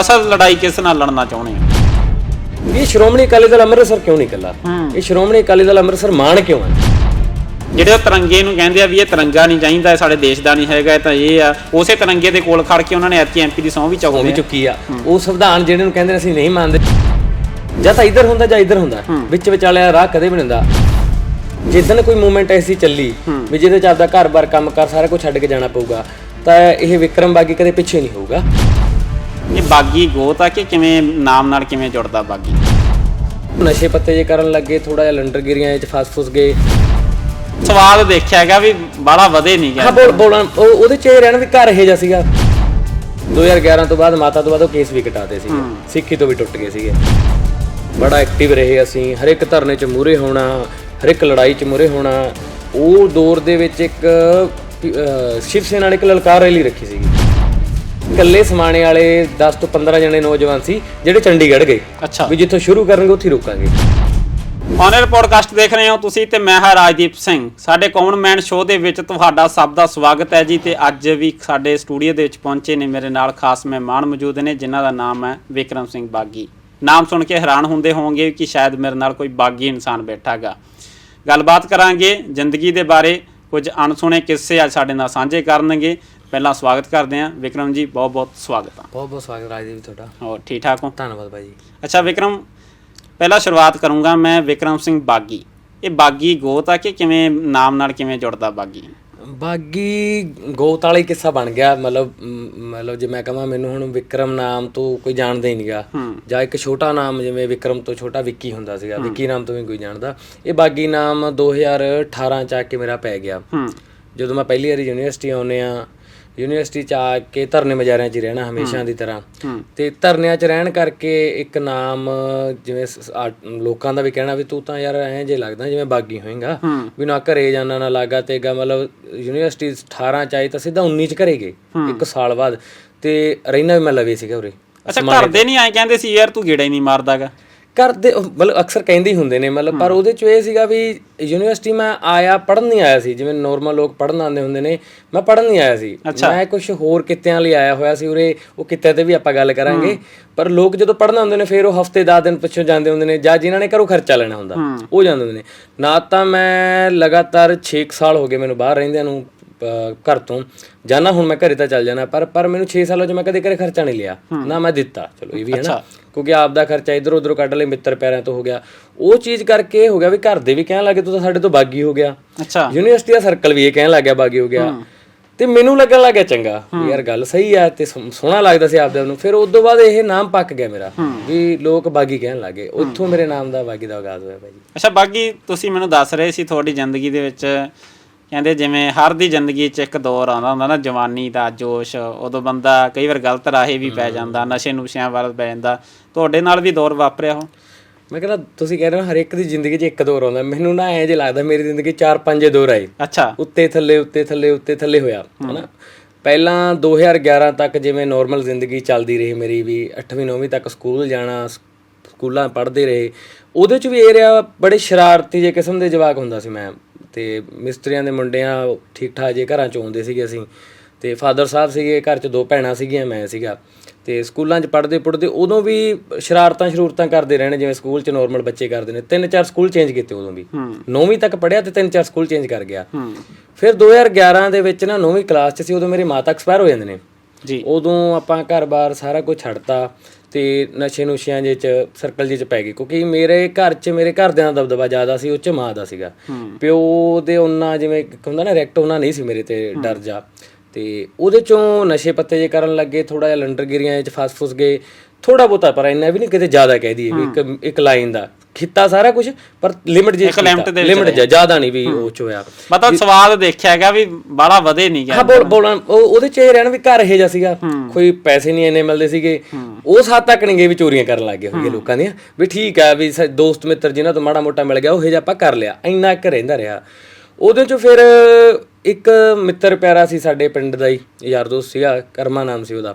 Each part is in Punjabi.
ਅਸਲ ਲੜਾਈ ਕਿਸ ਨਾਲ ਲੜਨਾ ਚਾਹੁੰਦੇ ਹੋ ਇਹ ਸ਼੍ਰੋਮਣੀ ਅਕਾਲੀ ਦਲ ਅੰਮ੍ਰਿਤਸਰ ਕਿਉਂ ਨਹੀਂ ਇਕੱਲਾ? ਇਹ ਸ਼੍ਰੋਮਣੀ ਅਕਾਲੀ ਦਲ ਅੰਮ੍ਰਿਤਸਰ ਮਾਣ ਕਿਉਂ ਹੈ? ਜਿਹੜੇ ਉਹ ਤਿਰੰਗੇ ਨੂੰ ਕਹਿੰਦੇ ਆ ਵੀ ਇਹ ਤਿਰੰਗਾ ਨਹੀਂ ਚਾਹੀਦਾ ਇਹ ਸਾਡੇ ਦੇਸ਼ ਦਾ ਨਹੀਂ ਹੈਗਾ ਇਹ ਤਾਂ ਇਹ ਆ। ਉਸੇ ਤਿਰੰਗੇ ਦੇ ਕੋਲ ਖੜ ਕੇ ਉਹਨਾਂ ਨੇ ਐਤਕੀ ਐਮਪੀ ਦੀ ਸਹੁੰ ਵੀ ਚੁੱਕੀ ਵੀ ਚੁੱਕੀ ਆ। ਉਹ ਸੰਵਿਧਾਨ ਜਿਹੜੇ ਨੂੰ ਕਹਿੰਦੇ ਨੇ ਅਸੀਂ ਨਹੀਂ ਮੰਨਦੇ। ਜਾਂ ਤਾਂ ਇੱਧਰ ਹੁੰਦਾ ਜਾਂ ਇੱਧਰ ਹੁੰਦਾ। ਵਿੱਚ ਵਿਚਾਲੇ ਦਾ ਰਾਹ ਕਦੇ ਵੀ ਨਹੀਂ ਹੁੰਦਾ। ਜਿੱਦਣ ਕੋਈ ਮੂਵਮੈਂਟ ਐਸੀ ਚੱਲੀ ਵੀ ਜਿਹਦੇ ਚ ਆਪਦਾ ਘਰ-ਬਾਰ ਕੰਮ-ਕਾਰ ਸਾਰਾ ਕੁਝ ਛੱਡ ਕੇ ਜਾਣਾ ਪਊਗਾ ਤਾਂ ਇਹ ਵਿਕਰਮ ਬਾਗੀ ਕਦੇ ਪਿੱਛੇ ਨਹੀਂ ਹੋਊਗਾ। ਇਹ ਬਾਗੀ ਗੋਤ ਆ ਕਿ ਕਿਵੇਂ ਨਾਮ ਨਾਲ ਕਿਵੇਂ ਜੁੜਦਾ ਬਾਗੀ? ਨਸ਼ੇ ਪੱਤੇ ਜੇ ਕਰਨ ਲੱਗੇ ਥੋੜਾ ਜਿਹਾ ਲੰਡਰਗਿਰੀਆਂ 'ਚ ਫਸ ਫੁਸ ਗਏ। ਸਵਾਦ ਦੇਖਿਆ ਹੈਗਾ ਵੀ ਬਾਹਲਾ ਵਧੇ ਨਹੀਂ ਹਾਂ ਗਿਆ ਬੋਲ ਬੋਲਣ ਉਹ ਉਹਦੇ 'ਚ ਇਹ ਰਹਿਣਾ ਵੀ ਘਰ ਇਹ ਜਿਹਾ ਸੀਗਾ। 2011 ਤੋਂ ਬਾਅਦ ਮਾਤਾ ਤੋਂ ਬਾਅਦ ਉਹ ਕੇਸ ਵੀ ਕਟਾਤੇ ਸੀਗੇ। ਸਿੱਖੀ ਤੋਂ ਵੀ ਟੁੱਟ ਗਏ ਸੀਗੇ। ਬੜਾ ਐਕਟਿਵ ਰਹੇ ਅਸੀਂ। ਹਰ ਇੱਕ ਧਰਨੇ 'ਚ ਮੂਰੇ ਹੋਣਾ ਹਰ ਇੱਕ ਲੜਾਈ 'ਚ ਮੂਰੇ ਹੋਣਾ। ਉਹ ਦੌਰ ਦੇ ਵਿੱਚ ਇੱਕ ਅਹ, ਸ਼ਿਵ ਸੈਨਾ ਨੇ ਇੱਕ ਲਲਕਾਰ ਰੈਲੀ ਰੱਖੀ ਸੀਗੀ। ਇਕੱਲੇ ਸਮਾਣੇ ਵਾਲੇ 10 ਤੋਂ 15 ਜਣੇ ਨੌਜਵਾਨ ਸੀ ਜਿਹੜੇ ਚੰਡੀਗੜ੍ਹ ਗਏ। ਅੱਛਾ। ਵੀ ਜਿੱਥੋਂ ਸ਼ੁਰੂ ਕਰਨਗੇ ਉੱਥੇ ਹੀ ਰੋਕਾਂਗੇ। ਔਨਰ ਪੋਡਕਾਸਟ ਦੇਖ ਰਹੇ ਹੋ ਤੁਸੀਂ ਤੇ ਮੈਂ ਹਾਂ ਰਾਜਦੀਪ ਸਿੰਘ। ਸਾਡੇ ਕਾਮਨ ਮੈਨ ਸ਼ੋਅ ਦੇ ਵਿੱਚ ਤੁਹਾਡਾ ਸਭ ਦਾ ਸਵਾਗਤ ਹੈ ਜੀ ਤੇ ਅੱਜ ਵੀ ਸਾਡੇ ਸਟੂਡੀਓ ਦੇ ਵਿੱਚ ਪਹੁੰਚੇ ਨੇ ਮੇਰੇ ਨਾਲ ਖਾਸ ਮਹਿਮਾਨ ਮੌਜੂਦ ਨੇ ਜਿਨ੍ਹਾਂ ਦਾ ਨਾਮ ਹੈ ਵਿਕਰਮ ਸਿੰਘ ਬਾਗੀ। ਨਾਮ ਸੁਣ ਕੇ ਹੈਰਾਨ ਹੁੰਦੇ ਹੋਵੋਗੇ ਕਿ ਸ਼ਾਇਦ ਮੇਰੇ ਨਾਲ ਕੋਈ ਬਾਗੀ ਇਨਸਾਨ ਬੈਠਾ ਹੈਗਾ ਗੱਲਬਾਤ ਕਰਾਂਗੇ ਜ਼ਿੰਦਗੀ ਦੇ ਬਾਰੇ। ਕੁਝ ਅਣਸੁਣੇ ਕਿੱਸੇ ਅੱਜ ਸਾਡੇ ਨਾਲ ਸਾਂਝੇ ਕਰਨਗੇ। ਪਹਿਲਾਂ ਸਵਾਗਤ ਕਰਦੇ ਹਾਂ। ਵਿਕਰਮ ਜੀ ਬਹੁਤ ਬਹੁਤ ਸਵਾਗਤ ਹੈ ਬਹੁਤ ਬਹੁਤ ਸਵਾਗਤ ਰਾਜਦੀਪ ਤੁਹਾਡਾ। ਹੋਰ ਠੀਕ ਠਾਕ ਹੋ? ਧੰਨਵਾਦ ਭਾਈ ਅੱਛਾ ਵਿਕਰਮ ਪਹਿਲਾਂ ਸ਼ੁਰੂਆਤ ਕਰੂੰਗਾ ਮੈਂ ਵਿਕਰਮ ਸਿੰਘ ਬਾਗੀ। ਇਹ ਬਾਗੀ ਗੋਤ ਆ ਕਿ ਕਿਵੇਂ ਨਾਮ ਨਾਲ ਕਿਵੇਂ ਜੁੜਦਾ ਬਾਗੀ? ਬਾਗੀ ਗੋਤ ਵਾਲਾ ਕਿੱਸਾ ਬਣ ਗਿਆ। ਮਤਲਬ ਮ, ਮਤਲਬ ਜੇ ਮੈਂ ਕਹਾਂ ਮੈਨੂੰ ਹੁਣ ਵਿਕਰਮ ਨਾਮ ਤੋਂ ਕੋਈ ਜਾਣਦਾ ਹੀ ਨਹੀਂਗਾ ਜਾਂ ਇੱਕ ਛੋਟਾ ਨਾਮ ਜਿਵੇਂ ਵਿਕਰਮ ਤੋਂ ਛੋਟਾ ਵਿੱਕੀ ਹੁੰਦਾ ਸੀਗਾ। ਵਿੱਕੀ ਨਾਮ ਤੋਂ ਵੀ ਕੋਈ ਜਾਣਦਾ। ਇਹ ਬਾਗੀ ਨਾਮ 2018 ਚ ਆ ਕੇ ਮੇਰਾ ਪੈ ਗਿਆ। ਹੂੰ। ਜਦੋਂ ਮੈਂ ਪਹਿਲੀ ਵਾਰੀ ਯੂਨੀਵਰਸਿਟੀ ਆਉਨੇ ਆ ਯੂਨੀਵਰਸਿਟੀ ਚ ਆ ਕੇ ਧਰਨੇ ਮਜਾਰਿਆਂ 'ਚ ਹੀ ਰਹਿਣਾ ਹਮੇਸ਼ਾ ਦੀ ਤਰ੍ਹਾਂ। ਤੇ ਧਰਨਿਆਂ 'ਚ ਰਹਿਣ ਕਰਕੇ ਇੱਕ ਨਾਮ ਜਿਵੇਂ ਸ- ਆ- ਲੋਕਾਂ ਦਾ ਵੀ ਕਹਿਣਾ ਵੀ ਤੂੰ ਤਾਂ ਯਾਰ ਐਂ ਜੇ ਲੱਗਦਾ ਜਿਵੇਂ ਬਾਗੀ ਹੋਏਗਾ ਵੀ ਨਾ ਘਰੇ ਜਾਣਾ ਨਾ ਲਾਗਾ ਤੇਗਾ ਮਤਲਬ ਯੂਨੀਵਰਸਿਟੀ 18 ਚ ਆਈ ਤਾਂ ਸਿੱਧਾ 19 ਚ ਘਰੇ ਗਏ ਇੱਕ ਸਾਲ ਬਾਅਦ। ਤੇ ਰਹਿਣਾ ਵੀ ਮੈਂ ਲਵੇ ਸੀਗਾ ਉਰੇ। ਅੱਛਾ ਘਰ ਦੇ ਨਹੀਂ ਆਏ ਕਹਿੰਦੇ ਸੀ ਯਾਰ ਤੂੰ ਗੇੜਾ ਹੀ ਨਹੀਂ ਮਾਰਦਾਗਾ। ਕਰਦੇ ਮਤਲਬ ਅਕਸਰ ਕਹਿੰਦੇ ਹੀ ਹੁੰਦੇ ਨੇ ਮਤਲਬ ਪਰ ਉਹਦੇ ਚ ਇਹ ਸੀਗਾ ਵੀ ਯੂਨੀਵਰਸਿਟੀ ਮੈਂ ਆਇਆ ਪੜਨ ਨਹੀਂ ਆਇਆ ਸੀ ਜਿਵੇਂ ਨਾਰਮਲ ਲੋਕ ਪੜਨ ਆਉਂਦੇ ਹੁੰਦੇ ਨੇ ਮੈਂ ਪੜਨ ਨਹੀਂ ਆਇਆ ਸੀ। ਮੈਂ ਕੁਝ ਹੋਰ ਕਿੱਤਿਆਂ ਲਈ ਆਇਆ ਹੋਇਆ ਸੀ ਉਰੇ ਉਹ ਕਿੱਤੇ ਤੇ ਵੀ ਆਪਾਂ ਗੱਲ ਕਰਾਂਗੇ। ਪਰ ਲੋਕ ਜਦੋਂ ਪੜਨ ਆਉਂਦੇ ਨੇ ਫਿਰ ਉਹ ਹਫ਼ਤੇ 10 ਦਿਨ ਪਿੱਛੋਂ ਜਾਂਦੇ ਹੁੰਦੇ ਨੇ ਜਾਂ ਜਿਨ੍ਹਾਂ ਨੇ ਘਰੋਂ ਖਰਚਾ ਲੈਣਾ ਹੁੰਦਾ ਉਹ ਜਾਂਦੇ ਹੁੰਦੇ ਨੇ। ਨਾ ਤਾਂ ਮੈਂ ਲਗਾਤਾਰ 6 ਸਾਲ ਹੋ ਗਏ ਮੈਨੂੰ ਬਾਹਰ ਰਹਿੰਦਿਆਂ ਨੂੰ ਘਰ ਤੋਂ। ਜਾਣਾ ਹੁਣ ਮੈਂ ਘਰੇ ਤਾਂ ਚੱਲ ਜਾਣਾ ਪਰ ਪਰ ਮੈਨੂੰ 6 ਸਾਲਾਂ 'ਚ ਮੈਂ ਕਦੇ ਘਰੇ ਖਰਚਾ ਨਹੀਂ ਲਿਆ। ਨਾ ਮੈਂ ਦਿੱਤਾ ਚਲੋ ਇਹ ਵੀ ਹੈ ਨਾ। ਕਿਉਂਕਿ ਆਪ ਦਾ ਖਰਚਾ ਇਧਰ ਉਧਰ ਕੱਢ ਲਈ ਮਿੱਤਰ ਪਿਆਰਿਆਂ ਤੋਂ ਹੋ ਗਿਆ। ਉਹ ਚੀਜ਼ ਕਰਕੇ ਇਹ ਹੋ ਗਿਆ ਵੀ ਘਰ ਦੇ ਵੀ ਕਹਿਣ ਲੱਗੇ ਤੂੰ ਤਾਂ ਸਾਡੇ ਤੋਂ ਬਾਗੀ ਹੋ ਗਿਆ। ਅੱਛਾ। ਯੂਨੀਵਰਸਿਟੀ ਦਾ ਸਰਕਲ ਵੀ ਇਹ ਕਹਿਣ ਲੱਗ ਗਿਆ ਬਾਗੀ ਹੋ ਗਿਆ। ਤੇ ਮੈਨੂੰ ਲੱਗਣ ਲੱਗਿਆ ਚੰਗਾ ਯਾਰ ਗੱਲ ਸਹੀ ਆ ਤੇ ਸੋਹਣਾ ਲੱਗਦਾ ਸੀ ਆਪਦੇ ਆਪ ਨੂੰ ਫਿਰ ਉਸ ਤੋਂ ਬਾਅਦ ਇਹ ਨਾਮ ਪੱਕ ਗਿਆ ਮੇਰਾ ਵੀ ਲੋਕ ਬਾਗੀ ਕਹਿਣ ਲੱਗੇ ਉੱਥੋਂ ਮੇਰੇ ਨਾਮ ਦਾ ਬਾਗੀ ਦਾ ਆਗਾਜ਼ ਹੋਇਆ ਭਾਈ। ਅੱਛਾ ਬਾਗੀ ਤੁਸੀਂ ਮੈਨੂੰ ਦੱਸ ਰਹੇ ਸੀ ਤੁਹਾਡੀ ਜ਼ਿੰਦਗੀ ਦੇ ਵਿੱਚ ਕਹਿੰਦੇ ਜਿਵੇਂ ਹਰ ਦੀ ਜ਼ਿੰਦਗੀ 'ਚ ਇੱਕ ਦੌਰ ਆਉਂਦਾ ਹੁੰਦਾ ਨਾ ਜਵਾਨੀ ਦਾ ਜੋਸ਼ ਉਦੋਂ ਬੰਦਾ ਕਈ ਵਾਰ ਗਲਤ ਰਾਹੇ ਵੀ ਪੈ ਜਾਂਦਾ ਨਸ਼ੇ ਨੁਸ਼ਿਆਂ ਵੱਲ ਪੈ ਜਾਂਦਾ। ਤੁਹਾਡੇ ਨਾਲ ਵੀ ਦੌਰ ਵਾਪਰਿਆ ਹੋ ਮੈਂ ਕਹਿੰਦਾ ਤੁਸੀਂ ਕਹਿ ਰਹੇ ਹੋ ਹਰ ਇੱਕ ਦੀ ਜ਼ਿੰਦਗੀ 'ਚ ਇੱਕ ਦੌਰ ਆਉਂਦਾ। ਮੈਨੂੰ ਨਾ ਐਂ ਜੇ ਲੱਗਦਾ ਮੇਰੀ ਜ਼ਿੰਦਗੀ 'ਚ ਚਾਰ ਪੰਜ ਦੌਰ ਆਏ। ਅੱਛਾ। ਉੱਤੇ ਥੱਲੇ ਉੱਤੇ ਥੱਲੇ ਉੱਤੇ ਥੱਲੇ ਹੋਇਆ ਹਨਾ। ਪਹਿਲਾਂ 2011 ਤੱਕ ਜਿਵੇਂ ਨਾਰਮਲ ਜ਼ਿੰਦਗੀ ਚੱਲਦੀ ਰਹੀ ਮੇਰੀ ਵੀ 8ਵੀਂ 9ਵੀਂ ਤੱਕ ਸਕੂਲ ਜਾਣਾ ਸਕੂਲਾਂ ਪੜ੍ਹਦੇ ਰਹੇ। ਉਹਦੇ 'ਚ ਵੀ ਇਹ ਰਿਹਾ ਬੜੇ ਸ਼ਰਾਰਤੀ ਜੇ ਕਿਸਮ ਦੇ ਜਵਾਕ ਹੁੰਦਾ ਸੀ ਮੈਂ। ਤੇ ਮਿਸਤਰੀਆਂ ਦੇ ਮੁੰਡਿਆਂ ਠੀਕ ਠਾਕ ਜੇ ਘਰਾਂ 'ਚ ਆਉਂਦੇ ਸੀਗੇ ਅਸੀਂ। ਤੇ ਫਾਦਰ ਸਾਹਿਬ ਸੀਗੇ ਘਰ 'ਚ ਦੋ ਭੈਣਾਂ ਸੀਗੀਆਂ ਮੈਂ ਸੀਗਾ। ਤੇ ਸਕੂਲਾਂ 'ਚ ਪੜ੍ਹਦੇ ਪੜ੍ਹਦੇ ਉਦੋਂ ਵੀ ਸ਼ਰਾਰਤਾਂ ਸ਼ਰੂਰਤਾਂ ਕਰਦੇ ਰਹਿਣੇ ਜਿਵੇਂ ਸਕੂਲ 'ਚ ਨਾਰਮਲ ਬੱਚੇ ਕਰਦੇ ਨੇ। ਤਿੰਨ ਚਾਰ ਸਕੂਲ ਚੇਂਜ ਕੀਤੇ ਉਦੋਂ ਵੀ। ਨੌਵੀਂ ਤੱਕ ਪੜ੍ਹਿਆ ਤੇ ਤਿੰਨ ਚਾਰ ਸਕੂਲ ਚੇਂਜ ਕਰ ਗਿਆ। ਫਿਰ 2011 ਦੇ ਵਿੱਚ ਨਾ ਨੌਵੀਂ ਕਲਾਸ 'ਚ ਸੀ ਉਦੋਂ ਮੇਰੇ ਮਾਤਾ ਐਕਸਪਾਇਰ ਹੋ ਜਾਂਦੇ ਨੇ। ਉਦੋਂ ਆਪਾਂ ਘਰ-ਬਾਰ ਸਾਰਾ ਕੁਝ ਛੱਡਤਾ ਤੇ ਨਸ਼ੇ ਨੁਸ਼ਿਆਂ ਜੇ ਚ ਸਰਕਲ ਜੇ ਚ ਪੈ ਗਏ। ਕਿਉਂਕਿ ਮੇਰੇ ਘਰ 'ਚ ਮੇਰੇ ਘਰਦਿਆਂ ਦਾ ਦਬਦਬਾ ਜ਼ਿਆਦਾ ਸੀ ਉਹ 'ਚ ਮਾਂ ਦਾ ਸੀਗਾ। ਪਿਓ ਦੇ ਉਹਨਾਂ ਜਿਵੇਂ ਹੁੰਦਾ ਨਾ ਰੈਕਟ ਉਹਨਾਂ ਨਹੀਂ ਸੀ ਮੇਰੇ ਤੇ ਡਰ ਜਾ। ਤੇ ਉਹਦੇ ਚੋਂ ਨਸ਼ੇ ਪੱਤੇ ਜੇ ਕਰਨ ਲੱਗੇ ਥੋੜਾ ਜਿਹਾ ਲੰਡਰਗਿਰੀਆਂ 'ਚ ਫਸ ਫੁਸ ਗਏ। ਥੋੜਾ ਬਹੁਤਾ ਪਰ ਇੰਨਾ ਵੀ ਨਹੀਂ ਕਿਤੇ ਜ਼ਿਆਦਾ ਕਹਿ ਦਈਏ ਵੀ ਇੱਕ ਇੱਕ ਲਾਈਨ ਦਾ। ਖਿੱਤਾ ਸਾਰਾ ਕੁਝ ਪਰ ਲਿਮਿਟ ਜੇ limit ਦੇ ਲਿਮਿਟ ਜ਼ਿਆਦਾ ਨਹੀਂ ਵੀ ਉਹ ਚ ਹੋਇਆ। ਮਤਲਬ ਸਵਾਦ ਦੇਖਿਆ ਹੈਗਾ ਵੀ ਬਾਹਲਾ ਵਧੇ ਨਹੀਂ ਗਿਆ ਹਾਂ ਬੋਲ ਬੋਲਣ ਉਹ ਉਹਦੇ ਚ ਇਹ ਰਹਿਣਾ ਵੀ ਘਰ ਇਹ ਜਿਹਾ ਸੀਗਾ। ਕੋਈ ਪੈਸੇ ਨਹੀਂ ਇੰਨੇ ਮਿਲਦੇ ਸੀਗੇ। ਉਸ ਹੱਦ ਤੱਕ ਨਹੀਂ ਗਏ ਵੀ ਚੋਰੀਆਂ ਕਰਨ ਲੱਗ ਗਏ ਹੋਗੇ ਲੋਕਾਂ ਦੀਆਂ। ਵੀ ਠੀਕ ਆ ਵੀ ਦੋਸਤ ਮਿੱਤਰ ਜਿਨ੍ਹਾਂ ਤੋਂ ਮਾੜਾ ਮੋਟਾ ਮਿਲ ਗਿਆ ਉਹ ਜਿਹਾ ਆਪਾਂ ਕਰ ਲਿਆ। ਇੰਨਾ ਕੁ ਰਹਿੰਦਾ ਰਿਹਾ। ਉਹਦੇ ਚ ਫਿਰ ਇੱਕ ਮਿੱਤਰ ਪਿਆਰਾ ਸੀ ਸਾਡੇ ਪਿੰਡ ਦਾ ਹੀ ਯਾਰ ਦੋਸਤ ਸੀਗਾ ਕਰਮਾ ਨਾਮ ਸੀ ਉਹਦਾ।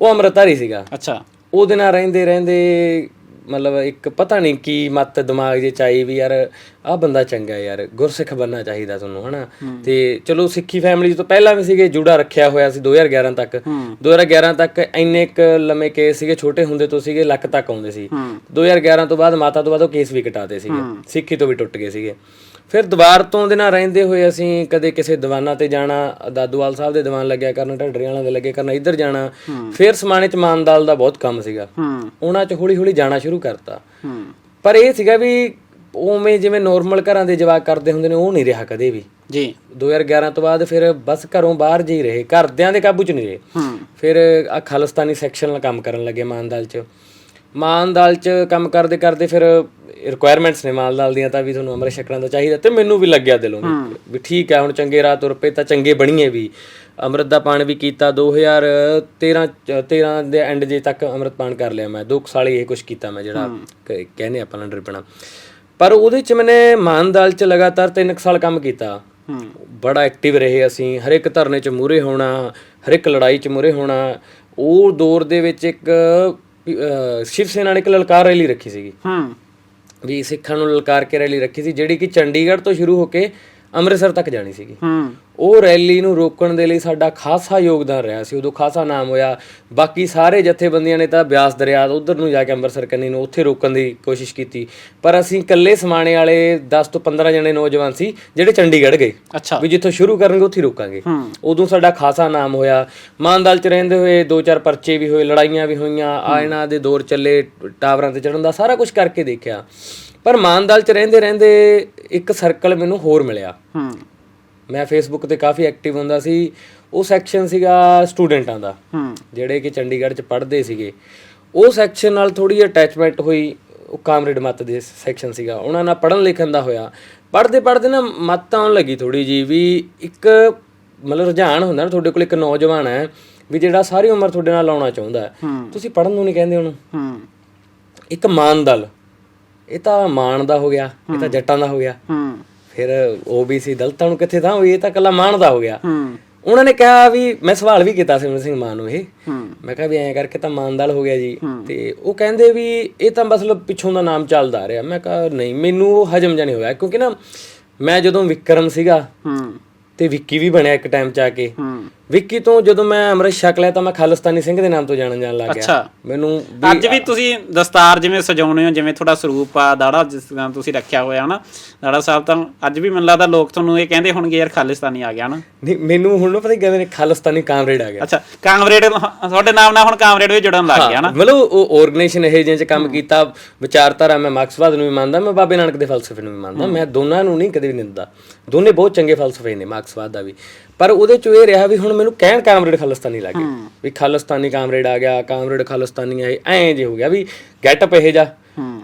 ਉਹ ਅੰਮ੍ਰਿਤਧਾਰੀ ਸੀਗਾ। ਅੱਛਾ। ਉਹਦੇ ਨਾਲ ਰਹਿੰਦੇ ਰਹਿੰਦੇ ਮਤਲਬ ਇੱਕ ਪਤਾ ਨਹੀਂ ਕੀ ਮਤ ਦਿਮਾਗ 'ਚ ਚਾਈ ਵੀ ਯਾਰ ਆਹ ਬੰਦਾ ਚੰਗਾ ਯਾਰ ਗੁਰਸਿੱਖ ਬੰਨਾ ਚਾਹੀਦਾ ਤੁਹਾਨੂੰ ਹਨਾ? ਤੇ ਚਲੋ ਸਿੱਖੀ ਫੈਮਿਲੀ ਤੋਂ ਪਹਿਲਾਂ ਵੀ ਸੀਗੇ ਜੁੜਾ ਰੱਖਿਆ ਹੋਇਆ ਸੀ 2011 ਤੱਕ। 2011 ਤੱਕ ਇੰਨੇ ਕ ਲੰਮੇ ਕੇਸ ਸੀਗੇ ਛੋਟੇ ਹੁੰਦੇ ਤੋਂ ਸੀਗੇ ਲੱਖ ਤੱਕ ਆਉਂਦੇ ਸੀ। 2011 ਤੋਂ ਬਾਅਦ ਮਾਤਾ ਤੋਂ ਬਾਅਦ ਉਹ ਕੇਸ ਵੀ ਕਟਾਤੇ ਸੀਗੇ। ਸਿੱਖੀ ਤੋਂ ਵੀ ਟੁੱਟ ਗਏ ਸੀਗੇ। ਫਿਰ ਦੁਬਾਰ ਤੋਂ ਦੇ ਨਾਲ ਰਹਿੰਦੇ ਹੋਏ ਅਸੀਂ ਕਦੇ ਕਿਸੇ ਦੀਵਾਨਾਂ ਤੇ ਜਾਣਾ ਦਾਦੂਵਾਲ ਸਾਹਿਬ ਦੇ ਦੀਵਾਨ ਲੱਗਿਆ ਕਰਨ ਢੱਡਰੇ ਵਾਲਿਆਂ ਦੇ ਲੱਗੇ ਕਰਨਾ ਇੱਧਰ ਜਾਣਾ। ਫਿਰ ਸਮਾਣੇ ਚ ਮਾਨਦਾਲ ਦਾ ਬਹੁਤ ਕੰਮ ਸੀਗਾ। ਉਹਨਾਂ ਚ ਹੌਲੀ ਹੌਲੀ ਜਾਣਾ ਸ਼ੁਰੂ ਕਰਤਾ। ਪਰ ਇਹ ਸੀਗਾ ਵੀ ਉਵੇਂ ਜਿਵੇਂ ਨੋਰਮਲ ਘਰਾਂ ਦੇ ਜਵਾਕ ਕਰਦੇ ਹੁੰਦੇ ਨੇ ਉਹ ਨਹੀਂ ਰਿਹਾ ਕਦੇ ਵੀ। ਜੀ। 2011 ਤੋਂ ਬਾਅਦ ਫਿਰ ਬਸ ਘਰੋਂ ਬਾਹਰ ਜੀ ਰਹੇ। ਘਰਦਿਆਂ ਦੇ ਕਾਬੂ ਚ ਨਹੀਂ ਰਹੇ। ਫਿਰ ਆ ਖਾਲਿਸਤਾਨੀ ਸੈਕਸ਼ਨ ਨਾਲ ਕੰਮ ਕਰਨ ਲੱਗੇ ਮਾਨਦਾਲ ਚ। ਮਾਨਦਾਲ ਚ ਕੰਮ ਕਰਦੇ ਕਰਦੇ ਫਿਰ ਰਿਕੁਆਇਰਮੈਂਟਸ ਨੇ ਮਾਨਦਾਲ ਦੀਆਂ ਤਾਂ ਵੀ ਤੁਹਾਨੂੰ ਅੰਮ੍ਰਿਤ ਛਕਣਾ ਦਾ ਚਾਹੀਦਾ ਤੇ ਮੈਨੂੰ ਵੀ ਲੱਗਿਆ ਦਿਲੋਂ ਵੀ- ਠੀਕ ਹੈ ਹੁਣ ਚੰਗੇ ਰਾਹ ਤੁਰ ਪਏ ਤਾਂ ਚੰਗੇ ਬਣੀਏ ਵੀ। ਅੰਮ੍ਰਿਤ ਦਾ ਪਾਣ ਵੀ ਕੀਤਾ 2013 ਚ- 13 ਦੇ ਐਂਡ ਜੇ ਤੱਕ ਅੰਮ੍ਰਿਤ ਪਾਣ ਕਰ ਲਿਆ ਮੈਂ ਦੋ ਕੁ ਸਾਲ ਹੀ ਇਹ ਕੁਝ ਕੀਤਾ ਮੈਂ ਜਿਹੜਾ ਕਹਿੰਦੇ ਆਪਾਂ ਲੰਡਰ ਪਣਾ ਪਰ ਉਹਦੇ ਚ ਮੈਨੇ ਮਾਨਦਾਲ ਚ ਲਗਾਤਾਰ 3 ਸਾਲ ਕੰਮ ਕੀਤਾ। ਬੜਾ ਐਕਟਿਵ ਰਹੇ ਅਸੀਂ ਹਰ ਇੱਕ ਧਰਨੇ 'ਚ ਮੂਰੇ ਹੋਣਾ ਹਰ ਇੱਕ ਲੜਾਈ 'ਚ ਮੂਰੇ ਹੋਣਾ। ਉਹ ਦੌਰ ਦੇ ਵਿੱਚ ਇੱਕ ਸ਼ਿਵ ਸੈਨਾ ਨੇ ਇੱਕ ਲਲਕਾਰ ਰੈਲੀ ਰੱਖੀ ਸੀਗੀ। ਹੂੰ। ਵੀ ਸਿੱਖਾਂ ਨੂੰ ਲਲਕਾਰ ਕੇ ਰੈਲੀ ਰੱਖੀ ਸੀ ਜਿਹੜੀ ਕਿ ਚੰਡੀਗੜ੍ਹ ਤੋਂ ਸ਼ੁਰੂ ਹੋ ਕੇ ਅੰਮ੍ਰਿਤਸਰ ਤੱਕ ਜਾਣੀ ਸੀਗੀ। ਹੂੰ। ਉਹ ਰੈਲੀ ਨੂੰ ਰੋਕਣ ਦੇ ਲਈ ਸਾਡਾ ਖਾਸਾ ਯੋਗਦਾਨ ਰਿਹਾ ਸੀ। ਉਦੋਂ ਖਾਸਾ ਨਾਮ ਹੋਇਆ। ਬਾਕੀ ਸਾਰੇ ਜਥੇਬੰਦੀਆਂ ਨੇ ਤਾਂ ਬਿਆਸ ਦਰਿਆ ਉਧਰ ਨੂੰ ਜਾ ਕੇ ਅੰਮ੍ਰਿਤਸਰ ਕੰਨੀ ਨੂੰ ਉੱਥੇ ਰੋਕਣ ਦੀ ਕੋਸ਼ਿਸ਼ ਕੀਤੀ। ਪਰ ਅਸੀਂ ਇਕੱਲੇ ਸਮਾਣੇ ਵਾਲੇ 10 ਤੋਂ 15 ਜਣੇ ਨੌਜਵਾਨ ਸੀ ਜਿਹੜੇ ਚੰਡੀਗੜ੍ਹ ਗਏ। ਵੀ ਜਿੱਥੋਂ ਸ਼ੁਰੂ ਕਰਨਗੇ ਉੱਥੇ ਰੋਕਾਂਗੇ। ਉਦੋਂ ਸਾਡਾ ਖਾਸਾ ਨਾਮ ਹੋਇਆ। ਮਾਨਦਲ ਚ ਰਹਿੰਦੇ ਹੋਏ ਦੋ ਚਾਰ ਪਰਚੇ ਵੀ ਹੋਏ ਲੜਾਈਆਂ ਵੀ ਹੋਈਆਂ। ਆ ਇਹਨਾਂ ਦੇ ਦੌਰ ਚੱਲੇ ਟਾਵਰਾਂ ਤੇ ਚੜਨ ਦਾ ਸਾਰਾ ਕੁਝ ਕਰਕੇ ਦੇਖਿਆ। ਪਰ ਮਾਨਦਲ ਚ ਰਹਿੰਦੇ ਰਹਿੰਦੇ ਇੱਕ ਸਰਕਲ ਮੈਨੂੰ ਹੋਰ ਮਿਲਿਆ। ਹੂੰ। ਮੈਂ ਫੇਸਬੁੱਕ ਤੇ ਕਾਫੀ ਐਕਟਿਵ ਹੁੰਦਾ ਸੀ। ਉਹ ਸੈਕਸ਼ਨ ਸੀਗਾ ਸਟੂਡੈਂਟਾਂ ਦਾ ਹੂੰ। ਜਿਹੜੇ ਕਿ ਚੰਡੀਗੜ੍ਹ ਚ ਪੜ੍ਹਦੇ ਸੀਗੇ। ਉਹ ਸੈਕਸ਼ਨ ਨਾਲ ਥੋੜੀ ਅਟੈਚਮੈਂਟ ਹੋਈ ਉਹ ਕਾਮਰੇਡ ਮਤ ਦੇ ਸੈਕਸ਼ਨ ਸੀਗਾ। ਉਹਨਾਂ ਨਾਲ ਪੜ੍ਹਨ ਲਿਖਣ ਦਾ ਹੋਇਆ। ਪੜ੍ਹਦੇ ਪੜ੍ਹਦੇ ਨਾ ਮਤ ਆਉਣ ਲੱਗੀ ਥੋੜੀ ਜੀ ਵੀ ਇੱਕ ਮਤਲਬ ਰੁਝਾਨ ਹੁੰਦਾ ਨਾ ਤੁਹਾਡੇ ਕੋਲ ਇੱਕ ਨੌਜਵਾਨ ਹੈ ਵੀ ਜਿਹੜਾ ਸਾਰੀ ਉਮਰ ਤੁਹਾਡੇ ਨਾਲ ਲਾਉਣਾ ਚਾਹੁੰਦਾ ਹੈ। ਤੁਸੀਂ ਪੜ੍ਹਨ ਨੂੰ ਨਹੀਂ ਕਹਿੰਦੇ ਉਹਨੂੰ। ਹੂੰ। ਇੱਕ ਮਾਨ ਦਲ ਇਹ ਤਾਂ ਮਾਨ ਦਾ ਹੋ ਗਿਆ ਇਹ ਤਾਂ ਜੱਟਾਂ ਦਾ ਹੋ ਗਿਆ। ਹੂੰ। ਫਿਰ ਓਬੀਸੀ ਦਲਤਾਂ ਨੂੰ ਕਿੱਥੇ ਹੋਈ ਇਹ ਤਾਂ ਕੱਲਾ ਮਾਨ ਦਾ ਹੋ ਗਿਆ। ਹੂੰ। ਉਹਨਾਂ ਨੇ ਕਿਹਾ ਵੀ ਮੈਂ ਸਵਾਲ ਵੀ ਕੀਤਾ ਸਿਮਰਨ ਸਿੰਘ ਮਾਨ ਨੂੰ ਇਹ। ਮੈਂ ਕਿਹਾ ਵੀ ਐਂ ਕਰਕੇ ਤਾਂ ਮਾਨਦਲ ਹੋ ਗਿਆ ਜੀ। ਤੇ ਉਹ ਕਹਿੰਦੇ ਵੀ ਇਹ ਤਾਂ ਮਤਲਬ ਪਿੱਛੋਂ ਦਾ ਨਾਮ ਚੱਲਦਾ ਆ ਰਿਹਾ। ਮੈਂ ਕਿਹਾ ਨਹੀਂ ਮੈਨੂੰ ਉਹ ਹਜਮ ਜਾ ਨਹੀਂ ਹੋਇਆ। ਕਿਉਂਕਿ ਨਾ ਮੈਂ ਜਦੋਂ ਵਿਕਰਮ ਸੀਗਾ ਹੂੰ। ਤੇ ਵਿੱਕੀ ਵੀ ਬਣਿਆ ਇੱਕ ਟਾਈਮ ਚ ਆ ਕੇ। ਹੂੰ। ਵਿੱਕੀ ਤੋਂ ਜਦੋਂ ਮੈਂ ਅੰਮ੍ਰਿਤ ਛਕ ਲਿਆ ਤਾਂ ਮੈਂ ਖਾਲਿਸਤਾਨੀ ਸਿੰਘ ਦੇ ਨਾਮ ਤੋਂ ਜਾਣਨ ਜਾਣ ਲੱਗ ਗਿਆ। ਅੱਛਾ। ਮੈਨੂੰ ਅੱਜ ਵੀ ਤੁਸੀਂ ਦਸਤਾਰ ਜਿਵੇਂ ਸਜਾਉਣੇ ਹੋ ਜਿਵੇਂ ਤੁਹਾਡਾ ਸਰੂਪ ਆ ਦਾੜਾ ਜਿਸ ਤਰ੍ਹਾਂ ਤੁਸੀਂ ਰੱਖਿਆ ਹੋਇਆ ਹਨਾ? ਦਾੜਾ ਸਾਹਿਬ ਤਾਂ ਅੱਜ ਵੀ ਮੈਨੂੰ ਲੱਗਦਾ ਲੋਕ ਤੁਹਾਨੂੰ ਇਹ ਕਹਿੰਦੇ ਹੋਣਗੇ ਯਾਰ ਖਾਲਿਸਤਾਨੀ ਆ ਗਿਆ ਨਾ ਨਹੀਂ ਮੈਨੂੰ ਹੁਣ ਨਾ ਪਤਾ ਕੀ ਕਹਿੰਦੇ ਨੇ ਖਾਲਿਸਤਾਨੀ ਕਾਮਰੇਡ ਆ ਗਿਆ। ਅੱਛਾ ਕਾਮਰੇਡ ਤੁਹਾਡੇ ਨਾਮ ਨਾਲ ਹੁਣ ਕਾਮਰੇਡ ਵੀ ਜੁੜਨ ਲੱਗ ਗਿਆ ਨਾ ਮਤਲਬ ਉਹ ਆਰਗੇਨਾਈਜੇਸ਼ਨ ਇਹ ਜਿਹੇ ਚ ਕੰਮ ਕੀਤਾ ਵਿਚਾਰਧਾਰਾ ਮੈਂ ਮਾਰਕਸਵਾਦ ਨੂੰ ਵੀ ਮੰਨਦਾ ਮੈਂ ਬਾਬੇ ਨਾਨਕ ਦੇ ਫਲਸਫੇ ਨੂੰ ਵੀ ਮੰਨਦਾ ਮੈਂ ਦੋਨਾਂ ਨੂੰ ਨਹੀਂ ਕਦੇ ਵੀ ਨਿੰਦਾ। ਦੋਨੇ ਬਹੁਤ ਚੰਗੇ ਫਲਸਫੇ ਨੇ ਮਾਰਕਸਵਾਦ ਦਾ ਵੀ। ਪਰ ਉਹਦੇ ਚ ਇਹ ਰਿਹਾ ਵੀ ਹੁਣ ਮੈਨੂੰ ਕਹਿਣ ਕਾਮਰੇਡ ਖਾਲਿਸਤਾਨੀ ਲੱਗ ਵੀ ਖਾਲਿਸਤਾਨੀ ਕਾਮਰੇਡ ਆ ਗਿਆ ਕਾਮਰੇਡ ਖਾਲਿਸਤਾਨੀ ਆਏ ਐਂ ਜੇ ਹੋ ਗਿਆ ਵੀ ਗੈਟਅਪ ਇਹ ਜਾ